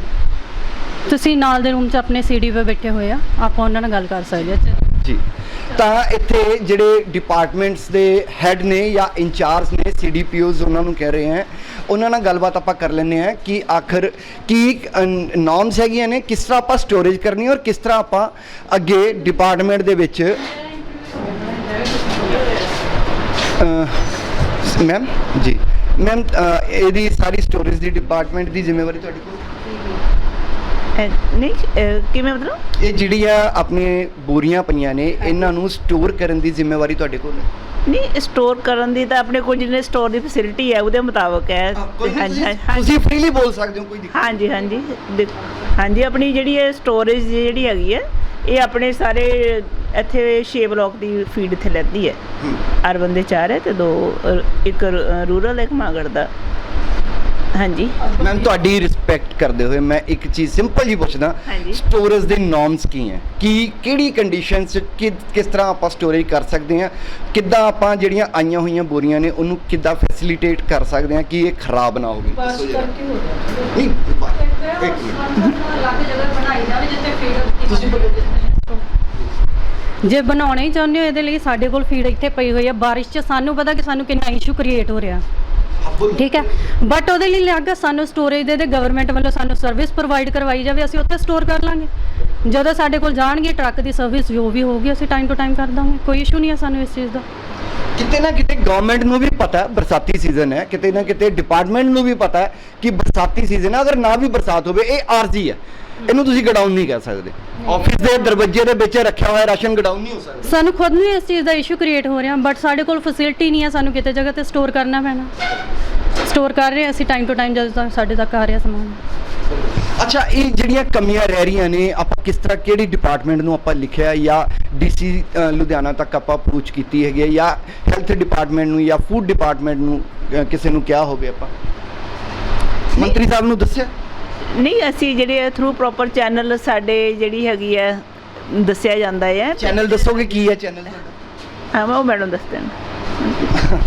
ਤੁਸੀਂ ਨਾਲ ਦੇ ਰੂਮ 'ਚ ਆਪਣੇ ਸੀਡੀ 'ਤੇ ਬੈਠੇ ਹੋਏ ਆ। ਆਪਾਂ ਉਹਨਾਂ ਨਾਲ ਗੱਲ ਕਰ ਸਕਦੇ ਹਾਂ। ਜੀ। ਤਾਂ ਇੱਥੇ ਜਿਹੜੇ ਡਿਪਾਰਟਮੈਂਟਸ ਦੇ ਹੈੱਡ ਨੇ ਜਾਂ ਇੰਚਾਰਜ ਨੇ ਸੀਡੀਪੀਓਜ਼ ਉਹਨਾਂ ਨੂੰ ਕਹਿ ਰਹੇ ਹਾਂ। ਉਹਨਾਂ ਨਾਲ ਗੱਲਬਾਤ ਆਪਾਂ ਕਰ ਲੈਂਦੇ ਹਾਂ ਕਿ ਆਖਰ ਕੀ ਨਾਰਮਸ ਹੈਗੀਆਂ ਨੇ, ਕਿਸ ਤਰ੍ਹਾਂ ਆਪਾਂ ਸਟੋਰੇਜ ਕਰਨੀ ਔਰ ਕਿਸ ਤਰ੍ਹਾਂ ਆਪਾਂ ਅੱਗੇ ਡਿਪਾਰਟਮੈਂਟ ਦੇ ਵਿੱਚ ਮੈਮ ਜੀ। ਮੈਮ ਇਹਦੀ ਸਾਰੀ ਸਟੋਰੇਜ ਦੀ ਡਿਪਾਰਟਮੈਂਟ ਦੀ ਜ਼ਿੰਮੇਵਾਰੀ ਤੁਹਾਡੀ ਕੋਲ? ਨਹੀਂ ਅਹ ਕਿਵੇਂ ਮਤਲਬ? ਇਹ ਜਿਹੜੀਆਂ ਆਪਣੇ ਬੋਰੀਆਂ ਪਈਆਂ ਨੇ ਇਹਨਾਂ ਨੂੰ ਸਟੋਰ ਕਰਨ ਦੀ ਜ਼ਿੰਮੇਵਾਰੀ ਤੁਹਾਡੇ ਕੋਲ ਹੈ। ਨਹੀਂ ਸਟੋਰ ਕਰਨ ਦੀ ਤਾਂ ਆਪਣੇ ਕੋਲ ਜਿਹਨੇ ਸਟੋਰ ਦੀ ਫੈਸਿਲਿਟੀ ਹੈ ਉਹਦੇ ਮੁਤਾਬਕ ਹੈ। ਹਾਂਜੀ ਹਾਂਜੀ ਹਾਂਜੀ। ਤੁਸੀਂ ਫ੍ਰੀਲੀ ਬੋਲ ਸਕਦੇ ਹੋ ਕੋਈ ਦਿੱਕਤ ਹਾਂਜੀ ਹਾਂਜੀ ਹਾਂਜੀ ਆਪਣੀ ਜਿਹੜੀ ਇਹ ਸਟੋਰੇਜ ਜਿਹੜੀ ਹੈਗੀ ਹੈ ਇਹ ਆਪਣੇ ਸਾਰੇ ਇੱਥੇ 6 ਬਲਾਕ ਦੀ ਫੀਡ ਇੱਥੇ ਲੈਂਦੀ ਹੈ। ਅਰਬਨ ਦੇ ਚਾਰ ਹੈ ਤੇ ਦੋ ਅ, ਇੱਕ ਰੂਰਲ ਇੱਕ ਮਾਗੜ ਦਾ। ਹਾਂਜੀ। ਮੈਮ ਤੁਹਾਡੀ ਰਿਸਪੈਕਟ ਕਰਦੇ ਹੋਏ ਮੈਂ ਇੱਕ ਚੀਜ਼ ਸਿੰਪਲ ਜੀ ਪੁੱਛਦਾ। ਸਟੋਰੇਜ ਦੇ ਨੋਰਮਸ ਕੀ ਹੈ? ਕੀ ਕਿਹੜੀ ਕੰਡੀਸ਼ਨ ਚ ਕਿ- ਕਿਸ ਤਰ੍ਹਾਂ ਆਪਾਂ ਸਟੋਰੇਜ ਕਰ ਸਕਦੇ ਹਾਂ? ਕਿੱਦਾਂ ਆਪਾਂ ਜਿਹੜੀਆਂ ਆਈਆਂ ਹੋਈਆਂ ਬੋਰੀਆਂ ਨੇ ਉਹਨੂੰ ਕਿੱਦਾਂ ਫੈਸਿਲਿਟੇਟ ਕਰ ਸਕਦੇ ਹਾਂ ਕਿ ਇਹ ਖਰਾਬ ਨਾ ਹੋਵੇ? ਜੇ ਬਣਾਉਣਾ ਹੀ ਚਾਹੁੰਦੇ ਹੋ ਇਹਦੇ ਲਈ ਸਾਡੇ ਕੋਲ ਫੀਡ ਇੱਥੇ ਪਈ ਹੋਈ ਹੈ। ਬਾਰਿਸ਼ 'ਚ ਸਾਨੂੰ ਪਤਾ ਕਿ ਸਾਨੂੰ ਕਿੰਨਾ ਇਸ਼ੂ ਕ੍ਰੀਏਟ ਹੋ ਰਿਹਾ। ਠੀਕ ਹੈ? ਬਟ ਉਹਦੇ ਲਈ ਲੱਗ ਸਾਨੂੰ ਸਟੋਰੇਜ ਦੇ ਦੇ ਗਵਰਨਮੈਂਟ ਵੱਲੋਂ ਸਾਨੂੰ ਸਰਵਿਸ ਪ੍ਰੋਵਾਈਡ ਕਰਵਾਈ ਜਾਵੇ, ਅਸੀਂ ਉੱਥੇ ਸਟੋਰ ਕਰ ਲਾਂਗੇ। ਜਦੋਂ ਸਾਡੇ ਕੋਲ ਜਾਣਗੇ ਟਰੱਕ ਦੀ ਸਰਵਿਸ ਜੋ ਵੀ ਹੋਊਗੀ, ਅਸੀਂ ਟਾਈਮ ਟੂ ਟਾਈਮ ਕਰ ਦਾਂਗੇ। ਕੋਈ ਇਸ਼ੂ ਨਹੀਂ ਹੈ ਸਾਨੂੰ ਇਸ ਚੀਜ਼ ਦਾ। ਕਿਤੇ ਨਾ ਕਿਤੇ ਗਵਰਨਮੈਂਟ ਨੂੰ ਵੀ ਪਤਾ ਬਰਸਾਤੀ ਸੀਜ਼ਨ ਹੈ। ਕਿਤੇ ਨਾ ਕਿਤੇ ਡਿਪਾਰਟਮੈਂਟ ਨੂੰ ਵੀ ਪਤਾ ਕਿ ਬਰਸਾਤੀ ਸੀਜ਼ਨ ਹੈ। ਅਗਰ ਨਾ ਵੀ ਬਰਸਾਤ ਹੋਵੇ, ਇਹ ਆਰਜ਼ੀ ਹੈ। ਇਹਨੂੰ ਤੁਸੀਂ ਗਡਾਊਨ ਨਹੀਂ ਕਹਿ ਸਕਦੇ। ਆਫਿਸ ਦੇ ਦਰਵਾਜ਼ੇ ਦੇ ਵਿੱਚ ਰੱਖਿਆ ਹੋਇਆ ਰਾਸ਼ਨ ਗਡਾਊਨ ਨਹੀਂ ਹੋ ਸਕਦਾ। ਸਾਨੂੰ ਖੁਦ ਨੂੰ ਇਸ ਚੀਜ਼ ਦਾ ਇਸ਼ੂ ਕ੍ਰੀਏਟ ਹੋ ਰਿਹਾ ਬਟ ਸਾਡੇ ਕੋਲ ਫੈਸਿਲਿਟੀ ਨਹੀਂ ਹੈ ਸਾਨੂੰ ਕਿਤੇ ਜਗ੍ਹਾ ਤੇ ਸਟੋਰ ਕਰਨਾ ਪੈਣਾ। ਸਟੋਰ ਕਰ ਰਹੇ ਅਸੀਂ ਟਾਈਮ ਟੂ ਟਾਈਮ ਜਦੋਂ ਤੱਕ ਸਾਡੇ ਤੱਕ ਆ ਰਿਹਾ ਸਮਾਨ। ਅੱਛਾ ਇਹ ਜਿਹੜੀਆਂ ਕਮੀਆਂ ਰਹਿ ਰਹੀਆਂ ਨੇ ਆਪਾਂ ਕਿਸ ਤਰ੍ਹਾਂ ਕਿਹੜੀ ਡਿਪਾਰਟਮੈਂਟ ਨੂੰ ਆਪਾਂ ਲਿਖਿਆ ਜਾਂ ਡੀਸੀ ਲੁਧਿਆਣਾ ਤੱਕ ਆਪਾਂ ਅਪਰੋਚ ਕੀਤੀ ਹੈਗੀ ਜਾਂ ਹੈਲਥ ਡਿਪਾਰਟਮੈਂਟ ਨੂੰ ਜਾਂ ਫੂਡ ਡਿਪਾਰਟਮੈਂਟ ਨੂੰ ਕਿਸੇ ਨੂੰ ਕਿਹਾ ਹੋਵੇ ਆਪਾਂ? ਮੰਤਰੀ ਸਾਹਿਬ ਨੂੰ ਦੱਸਿਆ? ਨਹੀਂ ਅਸੀਂ ਜਿਹੜੇ ਥਰੂ ਪ੍ਰੋਪਰ ਚੈਨਲ ਸਾਡੇ ਜਿਹੜੀ ਹੈਗੀ ਹੈ ਦੱਸਿਆ ਜਾਂਦਾ ਹੈ ਚੈਨਲ ਦੱਸੋਗੇ ਕੀ ਹੈ ਚੈਨਲ ਹਾਂ ਉਹ ਮੈਡਮ ਦੱਸਦੇ ਨੇ।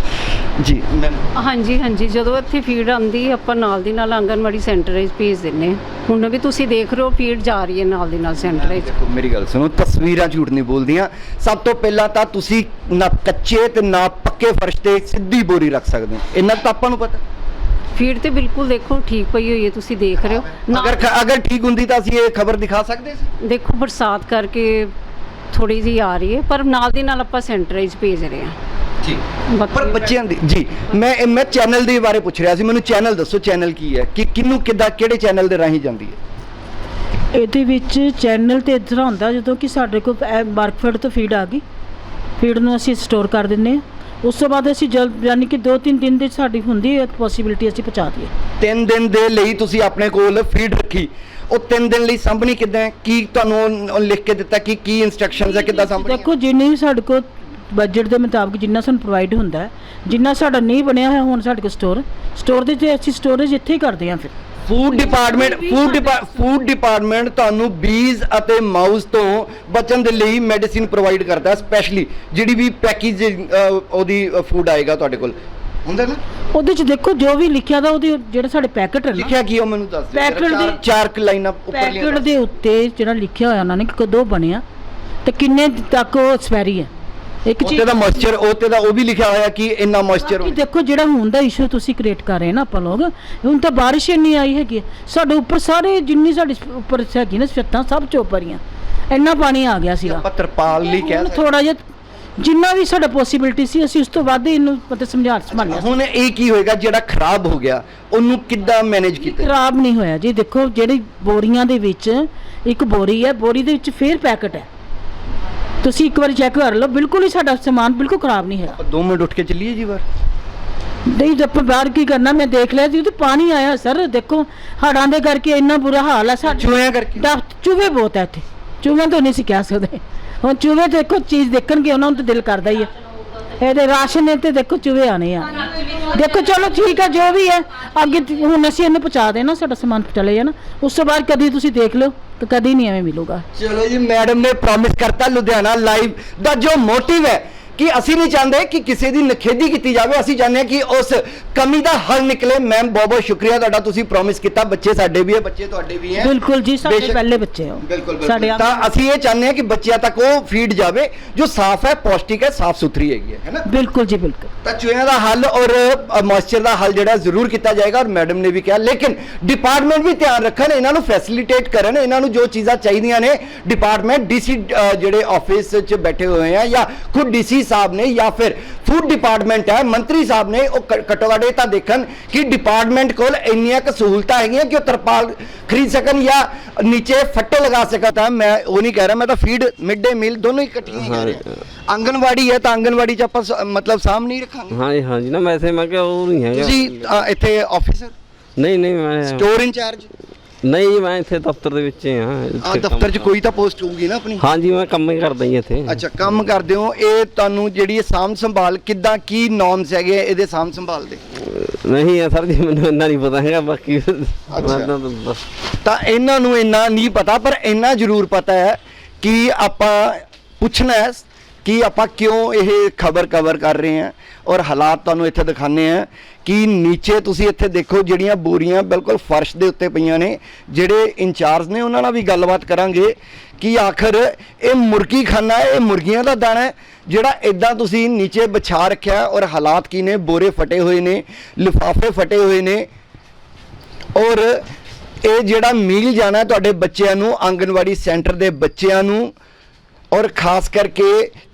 ਜੀ ਮੈਮ ਹਾਂਜੀ ਹਾਂਜੀ ਜਦੋਂ ਇੱਥੇ ਫੀਡ ਆਂਦੀ ਆਪਾਂ ਨਾਲ ਦੀ ਨਾਲ ਆਂਗਨਵਾੜੀ ਸੈਂਟਰ ਵਿੱਚ ਭੇਜ ਦਿੰਨੇ। ਹੁਣ ਵੀ ਤੁਸੀਂ ਦੇਖ ਰਹੇ ਹੋ ਫੀਡ ਜਾ ਰਹੀ ਹੈ ਨਾਲ ਦੀ ਨਾਲ ਸੈਂਟਰ ਵਿੱਚ। ਦੇਖੋ ਮੇਰੀ ਗੱਲ ਸੁਣੋ ਤਸਵੀਰਾਂ ਝੂਠ ਨਹੀਂ ਬੋਲਦੀਆਂ। ਸਭ ਤੋਂ ਪਹਿਲਾਂ ਤਾਂ ਤੁਸੀਂ ਨਾ ਕੱਚੇ ਤੇ ਨਾ ਪੱਕੇ ਫਰਸ਼ ਤੇ ਸਿੱਧੀ ਬੋਰੀ ਰੱਖ ਸਕਦੇ ਹੋ। ਇੰਨਾ ਤਾਂ ਆਪਾਂ ਨੂੰ ਪਤਾ। ਫੀਡ ਤੇ ਬਿਲਕੁਲ ਦੇਖੋ ਠੀਕ ਪਈ ਹੋਈ ਹੈ ਤੁਸੀਂ ਦੇਖ ਰਹੇ ਹੋ। ਅਗਰ ਖ- ਅਗਰ ਠੀਕ ਹੁੰਦੀ ਤਾਂ ਅਸੀਂ ਇਹ ਖਬਰ ਦਿਖਾ ਸਕਦੇ ਸੀ? ਦੇਖੋ ਬਰਸਾਤ ਕਰਕੇ ਥੋੜੀ ਜਿਹੀ ਆ ਰਹੀ ਹੈ ਪਰ ਨਾਲ ਦੀ ਨਾਲ ਆਪਾਂ ਸੈਂਟਰ ਵਿੱਚ ਭੇਜ ਰਹੇ ਹਾਂ। ਜੀ। ਪਰ ਬੱਚਿਆਂ ਦੀ ਜੀ ਮੈਂ ਮੈਂ ਚੈਨਲ ਦੇ ਬਾਰੇ ਪੁੱਛ ਰਿਹਾ ਸੀ ਮੈਨੂੰ ਚੈਨਲ ਦੱਸੋ ਚੈਨਲ ਕੀ ਹੈ? ਕਿ ਕਿਹਨੂੰ ਕਿੱਦਾਂ ਕਿਹੜੇ ਚੈਨਲ ਦੇ ਰਾਹੀਂ ਜਾਂਦੀ ਹੈ? ਇਹਦੇ ਵਿੱਚ ਚੈਨਲ ਤੇ ਤਰ੍ਹਾਂ ਹੁੰਦਾ ਜਦੋਂ ਕਿ ਸਾਡੇ ਕੋਲ ਮਾਰਕਫੈਟ ਤੋਂ ਫੀਡ ਆ ਗਈ। ਫੀਡ ਨੂੰ ਅਸੀਂ ਸਟੋਰ ਕਰ ਦਿੰਨੇ ਹਾਂ। ਉਸ ਤੋਂ ਬਾਅਦ ਅਸੀਂ ਜਲ ਯਾਨੀ ਕਿ 2-3 ਦਿਨ ਦੇ ਸਾਡੀ ਹੁੰਦੀ ਹੈ ਪੋਸੀਬਿਲਿਟੀ ਅਸੀਂ ਪਹੁੰਚਾ ਦਈਏ। ਤਿੰਨ ਦਿਨ ਦੇ ਲਈ ਤੁਸੀਂ ਆਪਣੇ ਕੋਲ ਫੀਡ ਰੱਖੀ। ਉਹ ਤਿੰਨ ਦਿਨ ਲਈ ਸਾਂਭਣੀ ਕਿੱਦਾਂ? ਕੀ ਤੁਹਾਨੂੰ ਉਹ- ਲਿਖ ਕੇ ਦਿੱਤਾ ਕਿ ਕੀ ਇਨਸਟਰਕਸ਼ਨਸ ਹੈ ਕਿੱਦਾਂ ਸਾਂਭਣੀ ਦੇਖੋ ਜਿੰਨੀ ਸਾਡੇ ਕੋਲ ਬਜਟ ਦੇ ਮੁਤਾਬਕ ਜਿੰਨਾ ਸਾਨੂੰ ਪ੍ਰੋਵਾਈਡ ਹੁੰਦਾ ਹੈ ਜਿੰਨਾ ਸਾਡਾ ਨਹੀਂ ਬਣਿਆ ਹੋਇਆ ਹੁਣ ਸਾਡੇ ਕੋਲ ਸਟੋਰ ਸਟੋਰ ਦੇ ਤੇ ਅਸੀਂ ਸਟੋਰੇਜ ਇੱਥੇ ਹੀ ਕਰਦੇ ਹਾਂ ਫਿਰ। Food department food food department ਤੁਹਾਨੂੰ ਬੀਜ਼ ਅਤੇ ਮਾਊਸ ਤੋਂ ਬਚਣ ਦੇ ਲਈ ਮੈਡੀਸਿਨ ਪ੍ਰੋਵਾਈਡ ਕਰਦਾ ਹੈ ਸਪੈਸ਼ਲੀ ਜਿਹੜੀ ਵੀ ਪੈਕੇਜ ਉਹਦੀ ਫੂਡ ਆਏਗਾ ਤੁਹਾਡੇ ਕੋਲ। ਹੁੰਦਾ ਨਾ? ਉਹਦੇ 'ਚ ਦੇਖੋ ਜੋ ਵੀ ਲਿਖਿਆ ਦਾ ਉਹਦੇ ਜਿਹੜੇ ਸਾਡੇ ਪੈਕੇਟ ਹੈ ਨਾ। ਲਿਖਿਆ ਕੀ ਉਹ ਮੈਨੂੰ ਦੱਸ ਦਿਓ। ਚਾਰ ਦੇ- ਚਾਰ ਕੁ ਲਾਈਨਾਂ ਉੱਪਰਲੀਆਂ ਪੈਕੇਟ ਦੇ ਉੱਤੇ ਜਿਹੜਾ ਲਿਖਿਆ ਹੋਇਆ ਉਹਨਾਂ ਨੇ ਕਿ ਕਦੋਂ ਬਣਿਆ ਤੇ ਕਿੰਨੇ ਤੱਕ ਉਹ ਐਕਸਪਾਇਰੀ ਹੈ। ਇੱਕ ਚੀਜ਼ ਉੱਤੇ ਦਾ ਮੋਇਸਚਰ ਉੱਤੇ ਦਾ ਉਹ ਵੀ ਲਿਖਿਆ ਹੋਇਆ ਕਿ ਇੰਨਾ ਮੋਇਸਚਰ ਬਾਕੀ ਦੇਖੋ ਜਿਹੜਾ ਹੁਣ ਦਾ ਇਸ਼ੂ ਤੁਸੀਂ ਕ੍ਰੀਏਟ ਕਰ ਰਹੇ ਨਾ ਆਪਾਂ ਲੋਕ ਹੁਣ ਤਾਂ ਬਾਰਿਸ਼ ਹੀ ਨਹੀਂ ਆਈ ਹੈਗੀ ਸਾਡੇ ਉੱਪਰ ਸਾਰੇ ਜਿੰਨੀ ਸਾਡੀ ਉੱਪਰ ਹੈਗੀ ਨਾ ਛੱਤਾਂ ਸਭ ਚੋਪਰੀਆਂ ਇੰਨਾ ਪਾਣੀ ਆ ਗਿਆ ਸੀਗਾ। ਆਪਾਂ ਤਰਪਾਲ ਲਈ ਕਹਿ ਸਕਦੇ। ਥੋੜਾ ਜਿਹਾ ਜਿੰਨਾ ਵੀ ਸਾਡਾ ਪੋਸੀਬਿਲਿਟੀ ਸੀ ਅਸੀਂ ਉਸ ਤੋਂ ਵੱਧ ਇਹਨੂੰ ਪਤਾ ਸਮਝਾ ਸੰਭਾਲਿਆ ਹੁਣ ਇਹ ਕੀ ਹੋਏਗਾ ਜਿਹੜਾ ਖਰਾਬ ਹੋ ਗਿਆ ਉਹਨੂੰ ਕਿੱਦਾਂ ਮੈਨੇਜ ਕੀਤਾ? ਖਰਾਬ ਨਹੀਂ ਹੋਇਆ ਜੀ। ਦੇਖੋ ਜਿਹੜੀ ਬੋਰੀਆਂ ਦੇ ਵਿੱਚ ਇੱਕ ਬੋਰੀ ਹੈ ਬੋਰੀ ਦੇ ਵਿੱਚ ਫੇਰ ਪੈਕਟ ਹੈ। ਤੁਸੀਂ ਇੱਕ ਵਾਰੀ ਚੈੱਕ ਕਰ ਲਓ ਬਿਲਕੁਲ ਹੀ ਸਾਡਾ ਸਮਾਨ ਬਿਲਕੁਲ ਖਰਾਬ ਨਹੀਂ ਹੈਗਾ। ਆਪਾਂ ਦੋ ਮਿੰਟ ਉੱਠ ਕੇ ਚੱਲੀਏ ਜੀ ਬਾਹਰ? ਨਹੀਂ ਜਦ ਆਪਾਂ ਬਾਹਰ ਕੀ ਕਰਨਾ ਮੈਂ ਦੇਖ ਲਿਆ ਜੀ ਤੇ ਪਾਣੀ ਆਇਆ ਸਰ ਦੇਖੋ ਹੜਾਂ ਦੇ ਕਰਕੇ ਇੰਨਾ ਬੁਰਾ ਹਾਲ ਹੈ ਸਾਡੇ ਚੂਹਿਆਂ ਕਰਕੇ? ਚੂਹੇ ਬਹੁਤ ਹੈ ਇੱਥੇ। ਚੂਹਿਆਂ ਤੋਂ ਨਹੀਂ ਸੀ ਕਹਿ ਸਕਦੇ। ਹੁਣ ਚੂਹੇ ਦੇਖੋ ਚੀਜ਼ ਦੇਖਣਗੇ ਉਹਨਾਂ ਨੂੰ ਤਾਂ ਦਿਲ ਕਰਦਾ ਹੀ ਹੈ ਇਹਦੇ ਰਾਸ਼ਨ ਤੇ ਦੇਖੋ ਚੂਹੇ ਆਣੇ ਆ। ਦੇਖੋ ਚਲੋ ਠੀਕ ਹੈ ਜੋ ਵੀ ਹੈ, ਅੱਗੇ ਹੁਣ ਅਸੀਂ ਇਹਨੂੰ ਪਹੁੰਚਾ ਦੇਣਾ, ਸਾਡਾ ਸਮਾਨ ਚਲੇ ਜਾਣਾ। ਉਸ ਤੋਂ ਬਾਅਦ ਕਦੀ ਤੁਸੀਂ ਦੇਖ ਲਓ, ਤਾਂ ਕਦੀ ਨਹੀਂ ਐਵੇਂ ਮਿਲੂਗਾ। ਚਲੋ ਜੀ, ਮੈਡਮ ਨੇ ਪ੍ਰੋਮਿਸ ਕਰਤਾ ਲੁਧਿਆਣਾ ਲਾਈਵ ਦਾ ਜੋ ਮੋਟਿਵ ਹੈ ਕਿ ਅਸੀਂ ਨਹੀਂ ਚਾਹੁੰਦੇ ਕਿ ਕਿਸੇ ਦੀ ਨਖੇਦੀ ਕੀਤੀ ਜਾਵੇ। ਅਸੀਂ ਚਾਹੁੰਦੇ ਹਾਂ ਕਿ ਉਸ ਕਮੀ ਦਾ ਹੱਲ ਨਿਕਲੇ। ਮੈਮ ਬਹੁਤ ਬਹੁਤ ਸ਼ੁਕਰੀਆ ਤੁਹਾਡਾ। ਤੁਸੀਂ ਪ੍ਰੋਮਿਸ ਕੀਤਾ। ਬੱਚੇ ਸਾਡੇ ਵੀ ਹੈ ਬੱਚੇ ਤੁਹਾਡੇ ਵੀ ਹੈ। ਬਿਲਕੁਲ ਜੀ ਸਾਡੇ ਬੇਸ਼ੱਕ- ਪਹਿਲੇ ਬੱਚੇ ਹੋ। ਬਿਲਕੁਲ ਸਾਡੇ ਬਿਲਕੁਲ ਤਾਂ ਅਸੀਂ ਇਹ ਚਾਹੁੰਦੇ ਹਾਂ ਕਿ ਬੱਚਿਆਂ ਤੱਕ ਉਹ ਫੀਡ ਜਾਵੇ ਜੋ ਸਾਫ਼ ਹੈ ਪੌਸ਼ਟਿਕ ਹੈ ਸਾਫ਼ ਸੁਥਰੀ ਹੈਗੀ ਹੈ ਹੈਨਾ ਬਿਲਕੁਲ ਜੀ ਬਿਲਕੁਲ। ਤਾਂ ਚੂਹਿਆਂ ਦਾ ਹੱਲ ਔਰ ਮੋਇਸਚਰ ਦਾ ਹੱਲ ਜਿਹੜਾ ਜ਼ਰੂਰ ਕੀਤਾ ਜਾਏਗਾ ਔਰ ਮੈਡਮ ਨੇ ਵੀ ਕਿਹਾ। ਲੇਕਿਨ ਡਿਪਾਰਟਮੈਂਟ ਵੀ ਧਿਆਨ ਰੱਖਣ ਇਹਨਾਂ ਨੂੰ ਫੈਸਿਲਿਟੇਟ ਕਰਨ ਇਹਨਾਂ ਨੂੰ ਜੋ ਚੀਜ਼ਾਂ ਚਾਹੀਦੀਆਂ ਨੇ ਡਿਪਾਰਟਮੈਂਟ ਡੀਸੀ ਜਿਹੜੇ ਆਫਿਸ 'ਚ ਬੈਠੇ ਹੋਏ ਆ ਜਾਂ ਖੁਦ ਡੀਸੀ ਸਾਹਿਬ ਨੇ ਜਾਂ ਫਿਰ ਫੂਡ ਡਿਪਾਰਟਮੈਂਟ ਹੈ ਮੰਤਰੀ ਸਾਹਿਬ ਨੇ ਉਹ ਘੱਟੋ ਘੱਟ ਇਹ ਤਾਂ ਦੇਖਣ ਕਿ ਡਿਪਾਰਟਮੈਂਟ ਕੋਲ ਇੰਨੀਆਂ ਕੁ ਸਹੂਲਤਾਂ ਹੈਗੀਆਂ ਕਿ ਉਹ ਤਰਪਾਲ ਖਰੀਦ ਸਕਣ ਜਾਂ ਨੀਚੇ ਫੱਟੇ ਲਗਾ ਸਕਣ। ਤਾਂ ਮੈਂ ਉਹ ਨਹੀਂ ਕਹਿ ਰਿਹਾ ਮੈਂ ਤਾਂ ਫੀਡ ਮਿਡ ਡੇ ਮੀਲ ਦੋਨੋਂ ਹੀ ਇਕੱਠੀਆਂ ਹੀ ਕਹਿ ਰਿਹਾ। ਆਂਗਨਵਾੜੀ ਹੈ ਤਾਂ ਆਂਗਨਵਾੜੀ 'ਚ ਆਪਾਂ ਮਤਲਬ ਸਾਹਮ ਰੱਖਾਂਗੇ ਹਾਂਜੀ ਹਾਂਜੀ। ਨਾ ਵੈਸੇ ਮੈਂ ਕਿਹਾ ਉਹ ਨਹੀਂ ਹੈਗਾ। ਤੁਸੀਂ ਅ, ਇੱਥੇ ਆਫੀਸਰ ਨਹੀਂ ਨਹੀਂ ਮੈਂ ਸਟੋਰ ਇੰਚਾਰਜ ਨਹੀਂ ਜੀ, ਮੈਂ ਇੱਥੇ ਦਫ਼ਤਰ ਦੇ ਵਿੱਚ ਹੀ ਹਾਂ। ਆ ਦਫ਼ਤਰ 'ਚ ਕੋਈ ਤਾਂ ਪੋਸਟ ਹੋਊਗੀ ਨਾ ਆਪਣੀ? ਹਾਂਜੀ ਮੈਂ ਕੰਮ ਹੀ ਕਰਦਾ ਜੀ ਇੱਥੇ। ਅੱਛਾ ਕੰਮ ਕਰਦੇ ਹੋ। ਇਹ ਤੁਹਾਨੂੰ ਜਿਹੜੀ ਇਹ ਸਾਂਭ ਸੰਭਾਲ ਕਿੱਦਾਂ ਕੀ ਨੋਰਮਸ ਹੈਗੇ ਇਹਦੇ ਸਾਂਭ ਸੰਭਾਲ ਦੇ? ਨਹੀਂ ਆ ਸਰ ਜੀ ਮੈਨੂੰ ਇੰਨਾ ਨਹੀਂ ਪਤਾ ਹੈਗਾ ਬਾਕੀ ਤਾਂ ਇਹਨਾਂ ਨੂੰ ਇੰਨਾ ਨਹੀਂ ਪਤਾ ਪਰ ਇੰਨਾ ਜ਼ਰੂਰ ਪਤਾ ਹੈ ਕਿ ਆਪਾਂ ਪੁੱਛਣਾ ਹੈ ਕਿ ਆਪਾਂ ਕਿਉਂ ਇਹ ਖਬਰ ਕਵਰ ਕਰ ਰਹੇ ਹਾਂ? ਔਰ ਹਾਲਾਤ ਤੁਹਾਨੂੰ ਇੱਥੇ ਦਿਖਾਣੇ ਆ ਕਿ ਨੀਚੇ ਤੁਸੀਂ ਇੱਥੇ ਦੇਖੋ ਜਿਹੜੀਆਂ ਬੋਰੀਆਂ ਬਿਲਕੁਲ ਫਰਸ਼ ਦੇ ਉੱਤੇ ਪਈਆਂ ਨੇ, ਜਿਹੜੇ ਇੰਚਾਰਜ ਨੇ ਉਹਨਾਂ ਨਾਲ ਵੀ ਗੱਲਬਾਤ ਕਰਾਂਗੇ ਕਿ ਆਖਰ ਇਹ ਮੁਰਗੀ ਖਾਨਾ ਹੈ, ਇਹ ਮੁਰਗੀਆਂ ਦਾ ਦਾਣਾ ਹੈ, ਜਿਹੜਾ ਇਦਾਂ ਤੁਸੀਂ ਨੀਚੇ ਵਿਛਾ ਰੱਖਿਆ ਔਰ ਹਾਲਾਤ ਕੀ ਨੇ? ਬੋਰੇ ਫਟੇ ਹੋਏ ਨੇ, ਲਿਫਾਫੇ ਫਟੇ ਹੋਏ ਨੇ। ਔਰ ਇਹ ਜਿਹੜਾ ਮੀਲ ਜਾਣਾ ਤੁਹਾਡੇ ਬੱਚਿਆਂ ਨੂੰ, ਆਂਗਨਵਾੜੀ ਸੈਂਟਰ ਦੇ ਬੱਚਿਆਂ ਨੂੰ ਔਰ ਖਾਸ ਕਰਕੇ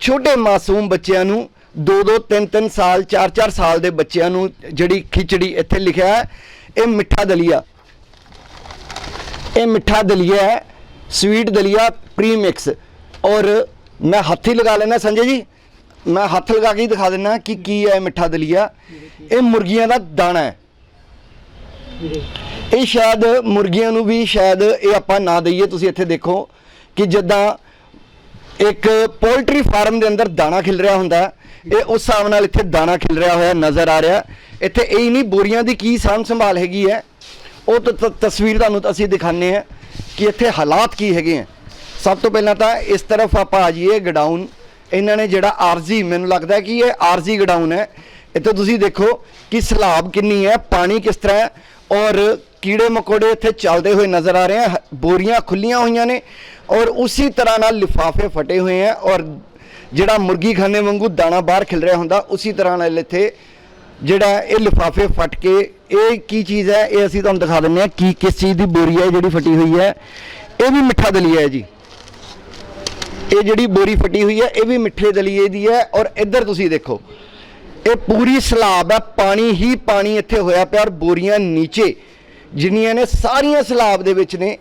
ਛੋਟੇ ਮਾਸੂਮ ਬੱਚਿਆਂ ਨੂੰ 2-2 3-3 ਸਾਲ 4-4 ਸਾਲ ਦੇ ਬੱਚਿਆਂ ਨੂੰ ਜਿਹੜੀ ਖਿਚੜੀ ਇੱਥੇ ਲਿਖਿਆ ਹੈ, ਇਹ ਮਿੱਠਾ ਦਲੀਆ। ਇਹ ਮਿੱਠਾ ਦਲੀਆ ਹੈ ਸਵੀਟ ਦਲੀਆ ਪ੍ਰੀ ਮਿਕਸ ਔਰ ਮੈਂ ਹੱਥ ਹੀ ਲਗਾ ਲੈਣਾ ਸੰਜੇ ਜੀ। ਮੈਂ ਹੱਥ ਲਗਾ ਕੇ ਹੀ ਦਿਖਾ ਦਿੰਦਾ ਕਿ ਕੀ ਹੈ ਮਿੱਠਾ ਦਲੀਆ। ਇਹ ਮੁਰਗੀਆਂ ਦਾ ਦਾਣਾ ਹੈ। ਇਹ ਸ਼ਾਇਦ ਮੁਰਗੀਆਂ ਨੂੰ ਵੀ ਸ਼ਾਇਦ ਇਹ ਆਪਾਂ ਨਾ ਦਈਏ, ਤੁਸੀਂ ਇੱਥੇ ਦੇਖੋ ਕਿ ਜਿੱਦਾਂ ਇੱਕ ਪੋਲਟਰੀ ਫਾਰਮ ਦੇ ਅੰਦਰ ਦਾਣਾ ਖਿਲ ਰਿਹਾ ਹੁੰਦਾ। ਇਹ ਉਸ ਹਿਸਾਬ ਨਾਲ ਇੱਥੇ ਦਾਣਾ ਖਿਲ ਰਿਹਾ ਹੋਇਆ ਨਜ਼ਰ ਆ ਰਿਹਾ। ਇੱਥੇ ਇਹ ਨਹੀਂ, ਬੋਰੀਆਂ ਦੀ ਕੀ ਸਾਂਭ ਸੰਭਾਲ ਹੈਗੀ ਹੈ? ਉਹ ਤਸਵੀਰ ਤੁਹਾਨੂੰ ਅਸੀਂ ਦਿਖਾਣੇ ਆ ਕਿ ਇੱਥੇ ਹਾਲਾਤ ਕੀ ਹੈਗੇ ਆ ਸਭ ਤੋਂ ਪਹਿਲਾਂ ਤਾਂ ਇਸ ਤਰਫ ਆਪਾਂ ਆ ਜਾਈਏ ਗਡਾਊਨ। ਇਹਨਾਂ ਨੇ ਜਿਹੜਾ ਆਰਜ਼ੀ, ਮੈਨੂੰ ਲੱਗਦਾ ਕਿ ਇਹ ਆਰਜ਼ੀ ਗਡਾਊਨ ਹੈ। ਇੱਥੇ ਤੁਸੀਂ ਦੇਖੋ ਕਿ ਸਲਾਬ ਕਿੰਨੀ ਹੈ, ਪਾਣੀ ਕਿਸ ਤਰ੍ਹਾਂ ਹੈ ਔਰ ਕੀੜੇ ਮકોੜੇ ਇੱਥੇ ਚੱਲਦੇ ਹੋਏ ਨਜ਼ਰ ਆ ਰਹੇ ਆ ਬੋਰੀਆਂ ਖੁੱਲੀਆਂ ਹੋਈਆਂ ਨੇ ਔਰ ਉਸੇ ਤਰ੍ਹਾਂ ਨਾਲ ਲਿਫਾਫੇ ਫਟੇ ਹੋਏ ਆ ਔਰ ਜਿਹੜਾ ਮੁਰਗੀ ਖਾਨੇ ਵਾਂਗੂ ਦਾਣਾ ਬਾਹਰ ਖਿਲ ਰਿਹਾ ਹੁੰਦਾ, ਉਸੇ ਤਰ੍ਹਾਂ ਨਾਲ ਇੱਥੇ ਜਿਹੜਾ ਇਹ ਲਿਫਾਫੇ ਫਟ ਕੇ, ਇਹ ਕੀ ਚੀਜ਼ ਹੈ, ਇਹ ਅਸੀਂ ਤੁਹਾਨੂੰ ਦਿਖਾ ਦਿੰਦੇ ਆ ਕੀ, ਕਿਸ ਚੀਜ਼ ਦੀ ਬੋਰੀ ਹੈ ਜਿਹੜੀ ਫਟੀ ਹੋਈ ਹੈ, ਇਹ ਵੀ ਮਿੱਠਾ ਦਲੀਆ ਹੈ ਜੀ। ਇਹ ਜਿਹੜੀ ਬੋਰੀ ਫਟੀ ਹੋਈ ਹੈ, ਇਹ ਵੀ ਮਿੱਠੇ ਦਲੀਏ ਦੀ ਹੈ ਔਰ ਇੱਧਰ ਤੁਸੀਂ ਦੇਖੋ, ਇਹ ਪੂਰੀ ਸਲਾਬ ਹੈ, ਪਾਣੀ ਹੀ ਪਾਣੀ ਇੱਥੇ ਹੋਇਆ ਪਿਆ ਔਰ ਬੋਰੀਆਂ ਨੀਚੇ ਜਿੰਨੀਆਂ ਨੇ ਸਾਰੀਆਂ ਸਲਾਬ ਦੇ ਵਿੱਚ ਨੇ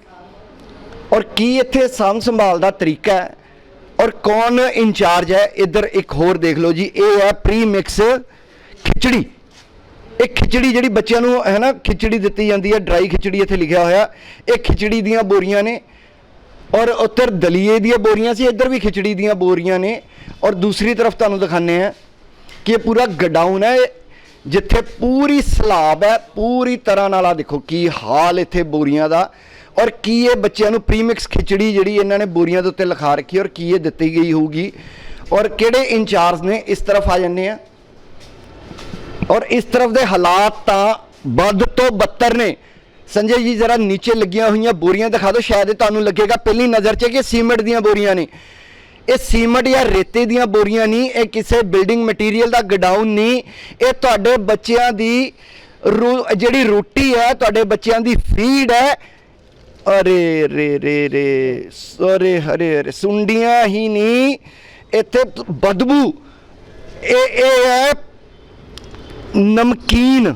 ਔਰ ਕੀ ਇੱਥੇ ਸਾਂਭ ਸੰਭਾਲ ਦਾ ਤਰੀਕਾ ਹੈ ਔਰ ਕੌਣ ਇੰਚਾਰਜ ਹੈ? ਇੱਧਰ ਇੱਕ ਹੋਰ ਦੇਖ ਲਓ ਜੀ, ਇਹ ਹੈ ਪ੍ਰੀ ਮਿਕਸ ਖਿਚੜੀ। ਇਹ ਖਿਚੜੀ ਜਿਹੜੀ ਬੱਚਿਆਂ ਨੂੰ, ਹੈ ਨਾ, ਖਿਚੜੀ ਦਿੱਤੀ ਜਾਂਦੀ ਹੈ ਡਰਾਈ ਖਿਚੜੀ ਇੱਥੇ ਲਿਖਿਆ ਹੋਇਆ। ਇਹ ਖਿਚੜੀ ਦੀਆਂ ਬੋਰੀਆਂ ਨੇ ਔਰ ਉੱਧਰ ਦਲੀਏ ਦੀਆਂ ਬੋਰੀਆਂ ਸੀ, ਇੱਧਰ ਵੀ ਖਿਚੜੀ ਦੀਆਂ ਬੋਰੀਆਂ ਨੇ। ਔਰ ਦੂਸਰੀ ਤਰਫ ਤੁਹਾਨੂੰ ਦਿਖਾਣੇ ਆ ਕਿ ਇਹ ਪੂਰਾ ਗਡਾਊਨ ਹੈ ਜਿੱਥੇ ਪੂਰੀ ਸਲਾਬ ਹੈ, ਪੂਰੀ ਤਰ੍ਹਾਂ ਨਾਲ ਆ ਦੇਖੋ ਕੀ ਹਾਲ ਇੱਥੇ ਬੋਰੀਆਂ ਦਾ ਔਰ ਕੀ ਇਹ ਬੱਚਿਆਂ ਨੂੰ ਪ੍ਰੀਮਿਕਸ ਖਿਚੜੀ ਜਿਹੜੀ ਇਹਨਾਂ ਨੇ ਬੋਰੀਆਂ ਦੇ ਉੱਤੇ ਲਿਖਾ ਰੱਖੀ ਔਰ ਕੀ ਇਹ ਦਿੱਤੀ ਗਈ ਹੋਊਗੀ ਔਰ ਕਿਹੜੇ ਇੰਚਾਰਜ ਨੇ, ਇਸ ਤਰਫ ਆ ਜੰਨੇ ਆ ਔਰ ਇਸ ਤਰਫ ਦੇ ਹਾਲਾਤ ਤਾਂ ਵੱਧ ਤੋਂ ਬੱਤਰ ਨੇ। ਸੰਜੇ ਜੀ, ਜਰਾ ਨੀਚੇ ਲੱਗੀਆਂ ਹੋਈਆਂ ਬੋਰੀਆਂ ਦਿਖਾ ਦਿਓ, ਸ਼ਾਇਦ ਤੁਹਾਨੂੰ ਲੱਗੇਗਾ, ਪਹਿਲੀ ਨਜ਼ਰ 'ਚ ਕਿ ਸੀਮੈਂਟ ਦੀਆਂ ਬੋਰੀਆਂ ਨੇ। ਇਹ ਸੀਮਟ ਜਾਂ ਰੇਤੇ ਦੀਆਂ ਬੋਰੀਆਂ ਨਹੀਂ ਇਹ ਕਿਸੇ ਬਿਲਡਿੰਗ ਮਟੀਰੀਅਲ ਦਾ ਗਡਾਊਨ ਨਹੀਂ। ਇਹ ਤੁਹਾਡੇ ਬੱਚਿਆਂ ਦੀ ਜਿਹੜੀ ਰੋਟੀ ਹੈ ਤੁਹਾਡੇ ਬੱਚਿਆਂ ਦੀ ਫੀਡ ਹੈ। ਅਰੇ ਰੇ ਰੇ ਰੇ ਸਰੇ ਹਰੇ ਹਰੇ ਸੁੰਡੀਆਂ ਹੀ ਨਹੀਂ। ਇੱਥੇ ਬਦਬੂ ਇਹ ਇਹ ਹੈ ਨਮਕੀਨ।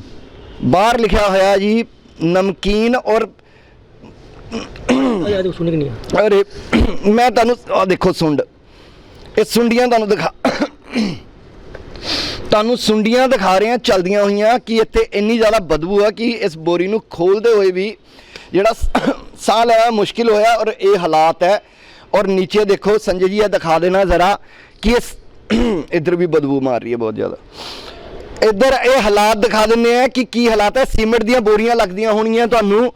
ਬਾਹਰ ਲਿਖਿਆ ਹੋਇਆ ਜੀ ਨਮਕੀਨ ਔਰ ਅਰੇ ਮੈਂ ਤੁਹਾਨੂੰ ਆ ਦੇਖੋ ਸੁੰਡ। ਇਹ ਸੁੰਡੀਆਂ ਤੁਹਾਨੂੰ ਦਿਖਾ ਤੁਹਾਨੂੰ ਸੁੰਡੀਆਂ ਦਿਖਾ ਰਹੇ ਹਾਂ ਚਲਦੀਆਂ ਹੋਈਆਂ ਕਿ ਇੱਥੇ ਇੰਨੀ ਜ਼ਿਆਦਾ ਬਦਬੂ ਆ ਕਿ ਇਸ ਬੋਰੀ ਨੂੰ ਖੋਲਦੇ ਹੋਏ ਵੀ ਜਿਹੜਾ ਸਾਹ ਲੈਣਾ ਮੁਸ਼ਕਿਲ ਹੋਇਆ ਔਰ ਇਹ ਹਾਲਾਤ ਹੈ। ਔਰ ਨੀਚੇ ਦੇਖੋ, ਸੰਜੇ ਜੀ ਇਹ ਦਿਖਾ ਦੇਣਾ ਜ਼ਰਾ ਕਿ ਇਸ ਇੱਧਰ ਵੀ ਬਦਬੂ ਮਾਰ ਰਹੀ ਹੈ ਬਹੁਤ ਜ਼ਿਆਦਾ। ਇੱਧਰ ਇਹ ਹਾਲਾਤ ਦਿਖਾ ਦਿੰਦੇ ਆ ਕਿ ਕੀ ਹਾਲਾਤ ਹੈ। ਸੀਮੈਂਟ ਦੀਆਂ ਬੋਰੀਆਂ ਲੱਗਦੀਆਂ ਹੋਣਗੀਆਂ ਤੁਹਾਨੂੰ।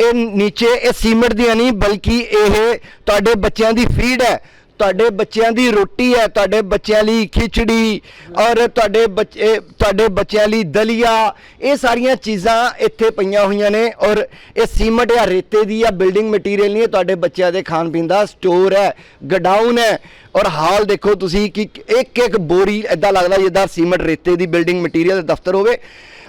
ਇਹ ਨੀਚੇ, ਇਹ ਸੀਮੈਂਟ ਦੀਆਂ ਨਹੀਂ, ਬਲਕਿ ਇਹ ਤੁਹਾਡੇ ਬੱਚਿਆਂ ਦੀ ਫੀਡ ਹੈ। ਤੁਹਾਡੇ ਬੱਚਿਆਂ ਦੀ ਰੋਟੀ ਹੈ, ਤੁਹਾਡੇ ਬੱਚਿਆਂ ਲਈ ਖਿਚੜੀ ਔਰ ਤੁਹਾਡੇ ਬੱਚੇ ਤੁਹਾਡੇ ਬੱਚਿਆਂ ਲਈ ਦਲੀਆ, ਇਹ ਸਾਰੀਆਂ ਚੀਜ਼ਾਂ ਇੱਥੇ ਪਈਆਂ ਹੋਈਆਂ ਨੇ ਔਰ ਇਹ ਸੀਮਟ ਜਾਂ ਰੇਤੇ ਦੀ ਜਾਂ ਬਿਲਡਿੰਗ ਮਟੀਰੀਅਲ ਨਹੀਂ ਹੈ, ਤੁਹਾਡੇ ਬੱਚਿਆਂ ਦੇ ਖਾਣ ਪੀਣ ਦਾ ਸਟੋਰ ਹੈ, ਗਡਾਊਨ ਹੈ ਔਰ ਹਾਲ ਦੇਖੋ ਤੁਸੀਂ ਕਿ ਇੱਕ ਇੱਕ ਬੋਰੀ ਐਦਾਂ ਲੱਗਦਾ ਜਿੱਦਾਂ ਸੀਮੈਂਟ ਰੇਤੇ ਦੀ ਬਿਲਡਿੰਗ ਮਟੀਰੀਅਲ ਦਫ਼ਤਰ ਹੋਵੇ।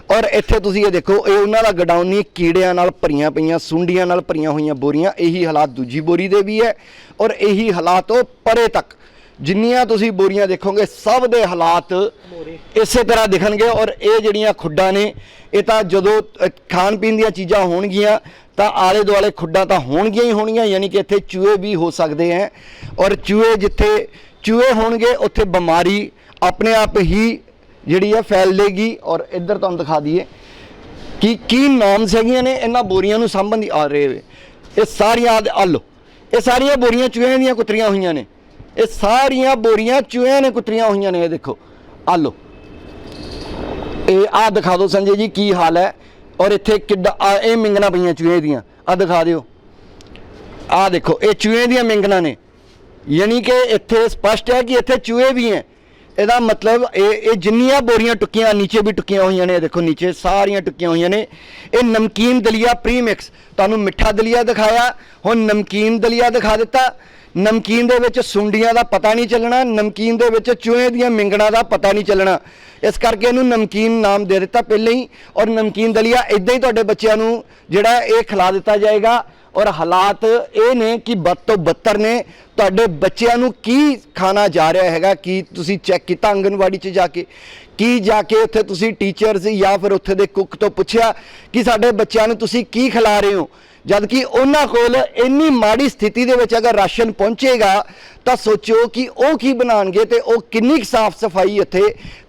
ਔਰ ਇੱਥੇ ਤੁਸੀਂ ਇਹ ਦੇਖੋ, ਇਹ ਉਹਨਾਂ ਦਾ ਗਡਾਊਨ ਨਹੀਂ, ਕੀੜਿਆਂ ਨਾਲ ਭਰੀਆਂ ਪਈਆਂ, ਸੁੰਡੀਆਂ ਨਾਲ ਭਰੀਆਂ ਹੋਈਆਂ ਬੋਰੀਆਂ, ਇਹੀ ਹਾਲਾਤ ਦੂਜੀ ਬੋਰੀ ਦੇ ਵੀ ਹੈ ਔਰ ਇਹੀ ਹਾਲਾਤ ਉਹ ਪਰੇ ਤੱਕ। ਜਿੰਨੀਆਂ ਤੁਸੀਂ ਬੋਰੀਆਂ ਦੇਖੋਗੇ, ਸਭ ਦੇ ਹਾਲਾਤ ਇਸੇ ਤਰ੍ਹਾਂ ਦਿਖਣਗੇ ਔਰ ਇਹ ਜਿਹੜੀਆਂ ਖੁੱਡਾਂ ਨੇ, ਇਹ ਤਾਂ ਜਦੋਂ ਖਾਣ ਪੀਣ ਦੀਆਂ ਚੀਜ਼ਾਂ ਹੋਣਗੀਆਂ, ਤਾਂ ਆਲੇ ਦੁਆਲੇ ਖੁੱਡਾਂ ਤਾਂ ਹੋਣਗੀਆਂ ਹੀ ਹੋਣਗੀਆਂ, ਯਾਨੀ ਕਿ ਇੱਥੇ ਚੂਹੇ ਵੀ ਹੋ ਸਕਦੇ ਹੈ। ਔਰ ਚੂਹੇ ਜਿੱਥੇ, ਚੂਹੇ ਹੋਣਗੇ, ਉੱਥੇ ਬਿਮਾਰੀ ਆਪਣੇ ਆਪ ਹੀ ਜਿਹੜੀ ਹੈ, ਫੈਲੇਗੀ ਔਰ ਇੱਧਰ ਤੁਹਾਨੂੰ ਦਿਖਾ ਦਈਏ ਕਿ ਕੀ ਨੋਮਸ ਹੈਗੀਆਂ ਨੇ, ਇਹਨਾਂ ਬੋਰੀਆਂ ਨੂੰ ਸਾਂਭਣ ਦੀ ਆ ਰਹੇ ਵੇ। ਇਹ ਸਾਰੀਆਂ ਆ ਲਓ, ਇਹ ਸਾਰੀਆਂ ਬੋਰੀਆਂ ਚੂਹਿਆਂ ਦੀਆਂ ਕੁਤਰੀਆਂ ਹੋਈਆਂ ਨੇ। ਇਹ ਸਾਰੀਆਂ ਬੋਰੀਆਂ ਚੂਹਿਆਂ ਨੇ ਕੁਤਰੀਆਂ ਹੋਈਆਂ ਨੇ, ਇਹ ਦੇਖੋ ਆ ਲਓ। ਇਹ ਆ ਦਿਖਾ ਦਿਓ ਸੰਜੇ ਜੀ ਕੀ ਹਾਲ ਹੈ, ਔਰ ਇੱਥੇ ਕਿੱਡਾ, ਆਹ ਇਹ ਮਿੰਗਣਾ ਪਈਆਂ ਚੂਹੇ ਦੀਆਂ ਆ ਦਿਖਾ ਦਿਓ। ਆ ਦੇਖੋ, ਇਹ ਚੂਹੇ ਦੀਆਂ ਮਿੰਗਣਾ ਨੇ। ਯਾਨੀ ਕਿ ਇੱਥੇ ਸਪਸ਼ਟ ਹੈ ਕਿ ਇੱਥੇ ਚੂਹੇ ਵੀ ਹੈ। ਇਹਦਾ ਮਤਲਬ ਇਹ ਇਹ ਜਿੰਨੀਆਂ ਬੋਰੀਆਂ ਟੁੱਕੀਆਂ, ਨੀਚੇ ਵੀ ਟੁੱਕੀਆਂ ਹੋਈਆਂ ਨੇ ਦੇਖੋ ਨੀਚੇ ਸਾਰੀਆਂ ਟੁੱਕੀਆਂ ਹੋਈਆਂ ਨੇ। ਇਹ ਨਮਕੀਨ ਦਲੀਆ ਪ੍ਰੀਮਿਕਸ ਤੁਹਾਨੂੰ ਮਿੱਠਾ ਦਲੀਆ ਦਿਖਾਇਆ, ਹੁਣ ਨਮਕੀਨ ਦਲੀਆ ਦਿਖਾ ਦਿੱਤਾ। ਨਮਕੀਨ ਦੇ ਵਿੱਚ ਸੁੰਡੀਆਂ ਦਾ ਪਤਾ ਨਹੀਂ ਚੱਲਣਾ, ਨਮਕੀਨ ਦੇ ਵਿੱਚ ਚੂਹੇ ਦੀਆਂ ਮਿੰਗਣਾ ਦਾ ਪਤਾ ਨਹੀਂ ਚੱਲਣਾ। ਇਸ ਕਰਕੇ ਇਹਨੂੰ ਨਮਕੀਨ ਨਾਮ ਦੇ ਦਿੱਤਾ ਪਹਿਲਾਂ ਹੀ, ਔਰ ਨਮਕੀਨ ਦਲੀਆ ਇਦਾਂ ਹੀ ਤੁਹਾਡੇ ਬੱਚਿਆਂ ਨੂੰ ਜਿਹੜਾ ਇਹ ਖਿਲਾ ਦਿੱਤਾ ਜਾਏਗਾ। ਔਰ ਹਾਲਾਤ ਇਹ ਨੇ ਕਿ ਬਦ ਤੋਂ ਬੱਤਰ ਨੇ। ਤੁਹਾਡੇ ਬੱਚਿਆਂ ਨੂੰ ਕੀ ਖਾਣਾ ਜਾ ਰਿਹਾ ਹੈਗਾ? ਕੀ ਤੁਸੀਂ ਚੈੱਕ ਕੀਤਾ, ਆਂਗਨਵਾੜੀ 'ਚ ਜਾ ਕੇ? ਕੀ ਜਾ ਕੇ ਉੱਥੇ ਤੁਸੀਂ ਟੀਚਰਸ ਜਾਂ ਫਿਰ ਉੱਥੇ ਦੇ ਕੁੱਕ ਤੋਂ ਪੁੱਛਿਆ ਕਿ ਸਾਡੇ ਬੱਚਿਆਂ ਨੂੰ ਤੁਸੀਂ ਕੀ ਖਿਲਾ ਰਹੇ ਹੋ? ਜਦ ਕਿ ਉਹਨਾਂ ਕੋਲ ਇੰਨੀ ਮਾੜੀ ਸਥਿਤੀ ਦੇ ਵਿੱਚ ਅਗਰ ਰਾਸ਼ਨ ਪਹੁੰਚੇਗਾ, ਤਾਂ ਸੋਚੋ ਕਿ ਉਹ ਕੀ ਬਣਾਣਗੇ ਤੇ ਉਹ ਕਿੰਨੀ ਸਾਫ਼ ਸਫ਼ਾਈ ਇੱਥੇ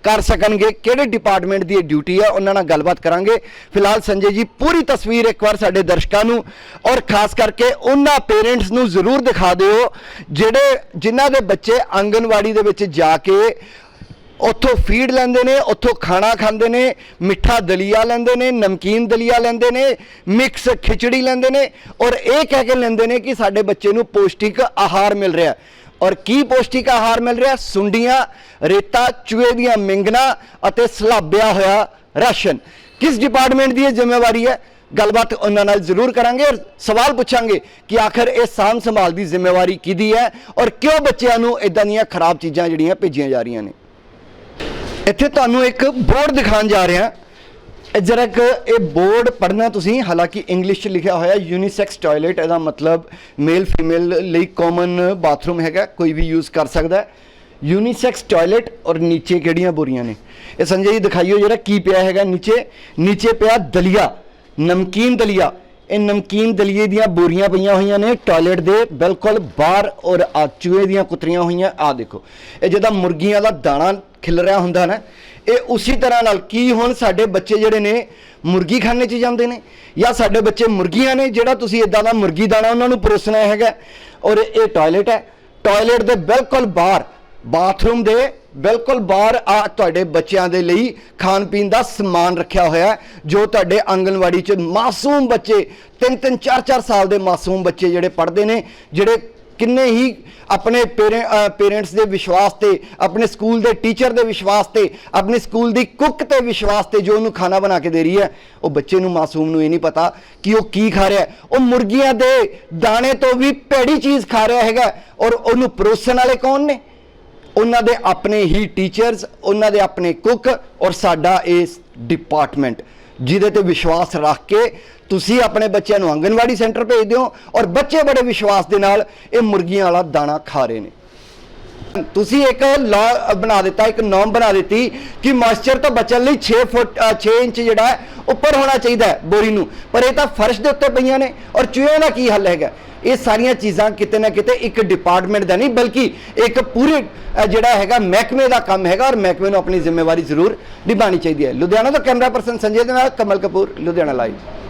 ਕਰ ਸਕਣਗੇ, ਕਿਹੜੇ ਡਿਪਾਰਟਮੈਂਟ ਦੀ ਇਹ ਡਿਊਟੀ ਹੈ ਉਹਨਾਂ ਨਾਲ ਗੱਲਬਾਤ ਕਰਾਂਗੇ। ਫਿਲਹਾਲ ਸੰਜੇ ਜੀ, ਪੂਰੀ ਤਸਵੀਰ ਇੱਕ ਵਾਰ ਸਾਡੇ ਦਰਸ਼ਕਾਂ ਨੂੰ ਔਰ ਖਾਸ ਕਰਕੇ ਉਹਨਾਂ ਪੇਰੈਂਟਸ ਨੂੰ ਜ਼ਰੂਰ ਦਿਖਾ ਦਿਓ, ਜਿਹੜੇ ਜਿਨ੍ਹਾਂ ਦੇ ਬੱਚੇ ਆਂਗਨਵਾੜੀ ਦੇ ਵਿੱਚ ਜਾ ਕੇ ਉੱਥੋਂ ਫੀਡ ਲੈਂਦੇ ਨੇ, ਉੱਥੋਂ ਖਾਣਾ ਖਾਂਦੇ ਨੇ, ਮਿੱਠਾ ਦਲੀਆ ਲੈਂਦੇ ਨੇ, ਨਮਕੀਨ ਦਲੀਆ ਲੈਂਦੇ ਨੇ, ਮਿਕਸ ਖਿਚੜੀ ਲੈਂਦੇ ਨੇ ਔਰ ਇਹ ਕਹਿ ਕੇ ਲੈਂਦੇ ਨੇ ਕਿ ਸਾਡੇ ਬੱਚੇ ਨੂੰ ਪੌਸ਼ਟਿਕ ਆਹਾਰ ਮਿਲ ਰਿਹਾ। ਔਰ ਕੀ ਪੌਸ਼ਟਿਕ ਆਹਾਰ ਮਿਲ ਰਿਹਾ? ਸੁੰਡੀਆਂ, ਰੇਤਾ, ਚੂਹੇ ਦੀਆਂ ਮਿੰਗਣਾ ਅਤੇ ਸਲਾਬਿਆ ਹੋਇਆ ਰਾਸ਼ਨ। ਕਿਸ ਡਿਪਾਰਟਮੈਂਟ ਦੀ ਇਹ ਜ਼ਿੰਮੇਵਾਰੀ ਹੈ? ਗੱਲਬਾਤ ਉਹਨਾਂ ਨਾਲ ਜ਼ਰੂਰ ਕਰਾਂਗੇ ਔਰ ਸਵਾਲ ਪੁੱਛਾਂਗੇ ਕਿ ਆਖਰ ਇਹ ਸਾਂਭ ਸੰਭਾਲ ਦੀ ਜ਼ਿੰਮੇਵਾਰੀ ਕਿਹਦੀ ਹੈ ਔਰ ਕਿਉਂ ਬੱਚਿਆਂ ਨੂੰ ਇਦਾਂ ਦੀਆਂ ਖਰਾਬ ਚੀਜ਼ਾਂ ਜਿਹੜੀਆਂ ਭੇਜੀਆਂ ਜਾ ਰਹੀਆਂ ਨੇ। ਇੱਥੇ ਤੁਹਾਨੂੰ ਇੱਕ ਬੋਰਡ ਦਿਖਾਉਣ ਜਾ ਰਿਹਾ। ਇਹ ਜਰਾ ਕਿ ਇਹ ਬੋਰਡ ਪੜ੍ਹਨਾ ਤੁਸੀਂ, ਹਾਲਾਂਕਿ ਇੰਗਲਿਸ਼ 'ਚ ਲਿਖਿਆ ਹੋਇਆ ਯੂਨੀਸੈਕਸ ਟਾਇਲਟ ਇਹਦਾ ਮਤਲਬ ਮੇਲ ਫੀਮੇਲ ਲਈ ਕਾਮਨ ਬਾਥਰੂਮ ਹੈਗਾ, ਕੋਈ ਵੀ ਯੂਜ਼ ਕਰ ਸਕਦਾ। ਹੈ ਯੂਨੀਸੈਕਸ ਟਾਇਲਟ ਔਰ ਨੀਚੇ ਕਿਹੜੀਆਂ ਬੋਰੀਆਂ ਨੇ? ਇਹ ਸੰਜੇ ਜੀ ਦਿਖਾਈਓ ਜਿਹੜਾ ਕੀ ਪਿਆ ਹੈਗਾ ਨੀਚੇ। ਨੀਚੇ ਪਿਆ ਦਲੀਆ, ਨਮਕੀਨ ਦਲੀਆ। ਇਹ ਨਮਕੀਨ ਦਲੀਏ ਦੀਆਂ ਬੋਰੀਆਂ ਪਈਆਂ ਹੋਈਆਂ ਨੇ, ਟਾਇਲਟ ਦੇ ਬਿਲਕੁਲ ਬਾਹਰ ਔਰ ਆ ਚੂਹੇ ਦੀਆਂ ਕੁਤਰੀਆਂ ਹੋਈਆਂ ਆ ਦੇਖੋ। ਇਹ ਜਿਹਦਾ ਮੁਰਗੀਆਂ ਦਾ ਦਾਣਾ ਖਿਲ ਰਿਹਾ ਹੁੰਦਾ ਨਾ, ਇਹ ਉਸੇ ਤਰ੍ਹਾਂ ਨਾਲ ਕੀ ਹੁਣ ਸਾਡੇ ਬੱਚੇ ਜਿਹੜੇ ਨੇ ਮੁਰਗੀ ਖਾਣੇ 'ਚ ਜਾਂਦੇ ਨੇ? ਜਾਂ ਸਾਡੇ ਬੱਚੇ ਮੁਰਗੀਆਂ ਨੇ ਜਿਹੜਾ ਤੁਸੀਂ ਇਦਾਂ ਦਾ ਮੁਰਗੀ ਦਾਣਾ ਉਹਨਾਂ ਨੂੰ ਪਰੋਸਣਾ ਹੈਗਾ? ਔਰ ਇਹ ਟਾਇਲਟ ਹੈ। ਟਾਇਲਟ ਦੇ ਬਿਲਕੁਲ ਬਾਹਰ ਬਾਥਰੂਮ ਦੇ ਬਿਲਕੁਲ ਬਾਹਰ ਆ ਤੁਹਾਡੇ ਬੱਚਿਆਂ ਦੇ ਲਈ ਖਾਣ ਪੀਣ ਦਾ ਸਮਾਨ ਰੱਖਿਆ ਹੋਇਆ ਜੋ ਤੁਹਾਡੇ ਆਂਗਨਵਾੜੀ 'ਚ ਮਾਸੂਮ ਬੱਚੇ, ਤਿੰਨ ਤਿੰਨ, ਚਾਰ ਚਾਰ ਸਾਲ ਦੇ ਮਾਸੂਮ ਬੱਚੇ ਜਿਹੜੇ ਪੜ੍ਹਦੇ ਨੇ, ਜਿਹੜੇ ਕਿੰਨੇ ਹੀ ਆਪਣੇ ਪੇਰੈਂਟਸ ਦੇ ਵਿਸ਼ਵਾਸ ਤੇ, ਆਪਣੇ ਸਕੂਲ ਦੇ ਟੀਚਰ ਦੇ ਵਿਸ਼ਵਾਸ ਤੇ, ਆਪਣੇ ਸਕੂਲ ਦੀ ਕੁੱਕ ਤੇ ਵਿਸ਼ਵਾਸ ਤੇ ਜੋ ਉਹਨੂੰ ਖਾਣਾ ਬਣਾ ਕੇ ਦੇ ਰਹੀ ਹੈ, ਉਹ ਬੱਚੇ ਨੂੰ ਮਾਸੂਮ ਨੂੰ ਇਹ ਨਹੀਂ ਪਤਾ ਕਿ ਉਹ ਕੀ ਖਾ ਰਿਹਾ ਉਹ ਮੁਰਗੀਆਂ ਦੇ ਦਾਣੇ ਤੋਂ ਵੀ ਭੈੜੀ ਚੀਜ਼ ਖਾ ਰਿਹਾ ਹੈਗਾ ਔਰ ਉਹਨੂੰ ਪਰੋਸਣ ਵਾਲੇ ਕੌਣ ਨੇ? ਉਹਨਾਂ ਦੇ ਆਪਣੇ ਹੀ ਟੀਚਰਸ ਉਹਨਾਂ ਦੇ ਆਪਣੇ ਕੁੱਕ ਔਰ ਸਾਡਾ ਇਸ ਡਿਪਾਰਟਮੈਂਟ ਜਿਹਦੇ ਤੇ ਵਿਸ਼ਵਾਸ ਰੱਖ ਕੇ ਤੁਸੀਂ ਆਪਣੇ ਬੱਚਿਆਂ ਨੂੰ ਆਂਗਨਵਾੜੀ ਸੈਂਟਰ ਭੇਜ ਦਿਓ ਔਰ ਬੱਚੇ ਬੜੇ ਵਿਸ਼ਵਾਸ ਦੇ ਨਾਲ ਇਹ ਮੁਰਗੀਆਂ ਵਾਲਾ ਦਾਣਾ ਖਾ ਰਹੇ ਨੇ। ਤੁਸੀਂ ਇੱਕ ਲਾ ਬਣਾ ਦਿੱਤਾ ਇੱਕ ਨੋਮ ਬਣਾ ਦਿੱਤੀ ਕਿ ਮਾਸਟਰ ਤਾਂ ਬਚਣ ਲਈ 6 ਫੁੱਟ ਅ, 6 ਇੰਚ ਜਿਹੜਾ ਹੈ ਉੱਪਰ ਹੋਣਾ ਚਾਹੀਦਾ ਬੋਰੀ ਨੂੰ। ਪਰ ਇਹ ਤਾਂ ਫਰਸ਼ ਦੇ ਉੱਤੇ ਪਈਆਂ ਨੇ ਔਰ ਚੂਹਿਆਂ ਦਾ ਕੀ ਹੱਲ ਹੈਗਾ? ਇਹ ਸਾਰੀਆਂ ਚੀਜ਼ਾਂ ਕਿਤੇ ਨਾ ਕਿਤੇ ਇੱਕ ਡਿਪਾਰਟਮੈਂਟ ਦਾ ਨਹੀਂ, ਬਲਕਿ ਇੱਕ ਪੂਰੇ ਜਿਹੜਾ ਹੈਗਾ ਮਹਿਕਮੇ ਦਾ ਕੰਮ ਹੈਗਾ ਔਰ ਮਹਿਕਮੇ ਨੂੰ ਆਪਣੀ ਜ਼ਿੰਮੇਵਾਰੀ ਜ਼ਰੂਰ ਨਿਭਾਉਣੀ ਚਾਹੀਦੀ ਹੈ। ਲੁਧਿਆਣਾ ਤੋਂ ਕੈਮਰਾ ਪਰਸਨ ਸੰਜੇ ਦੇ ਨਾਲ ਕਮਲ ਕਪੂਰ, ਲੁਧਿਆਣਾ ਲਾਈਵ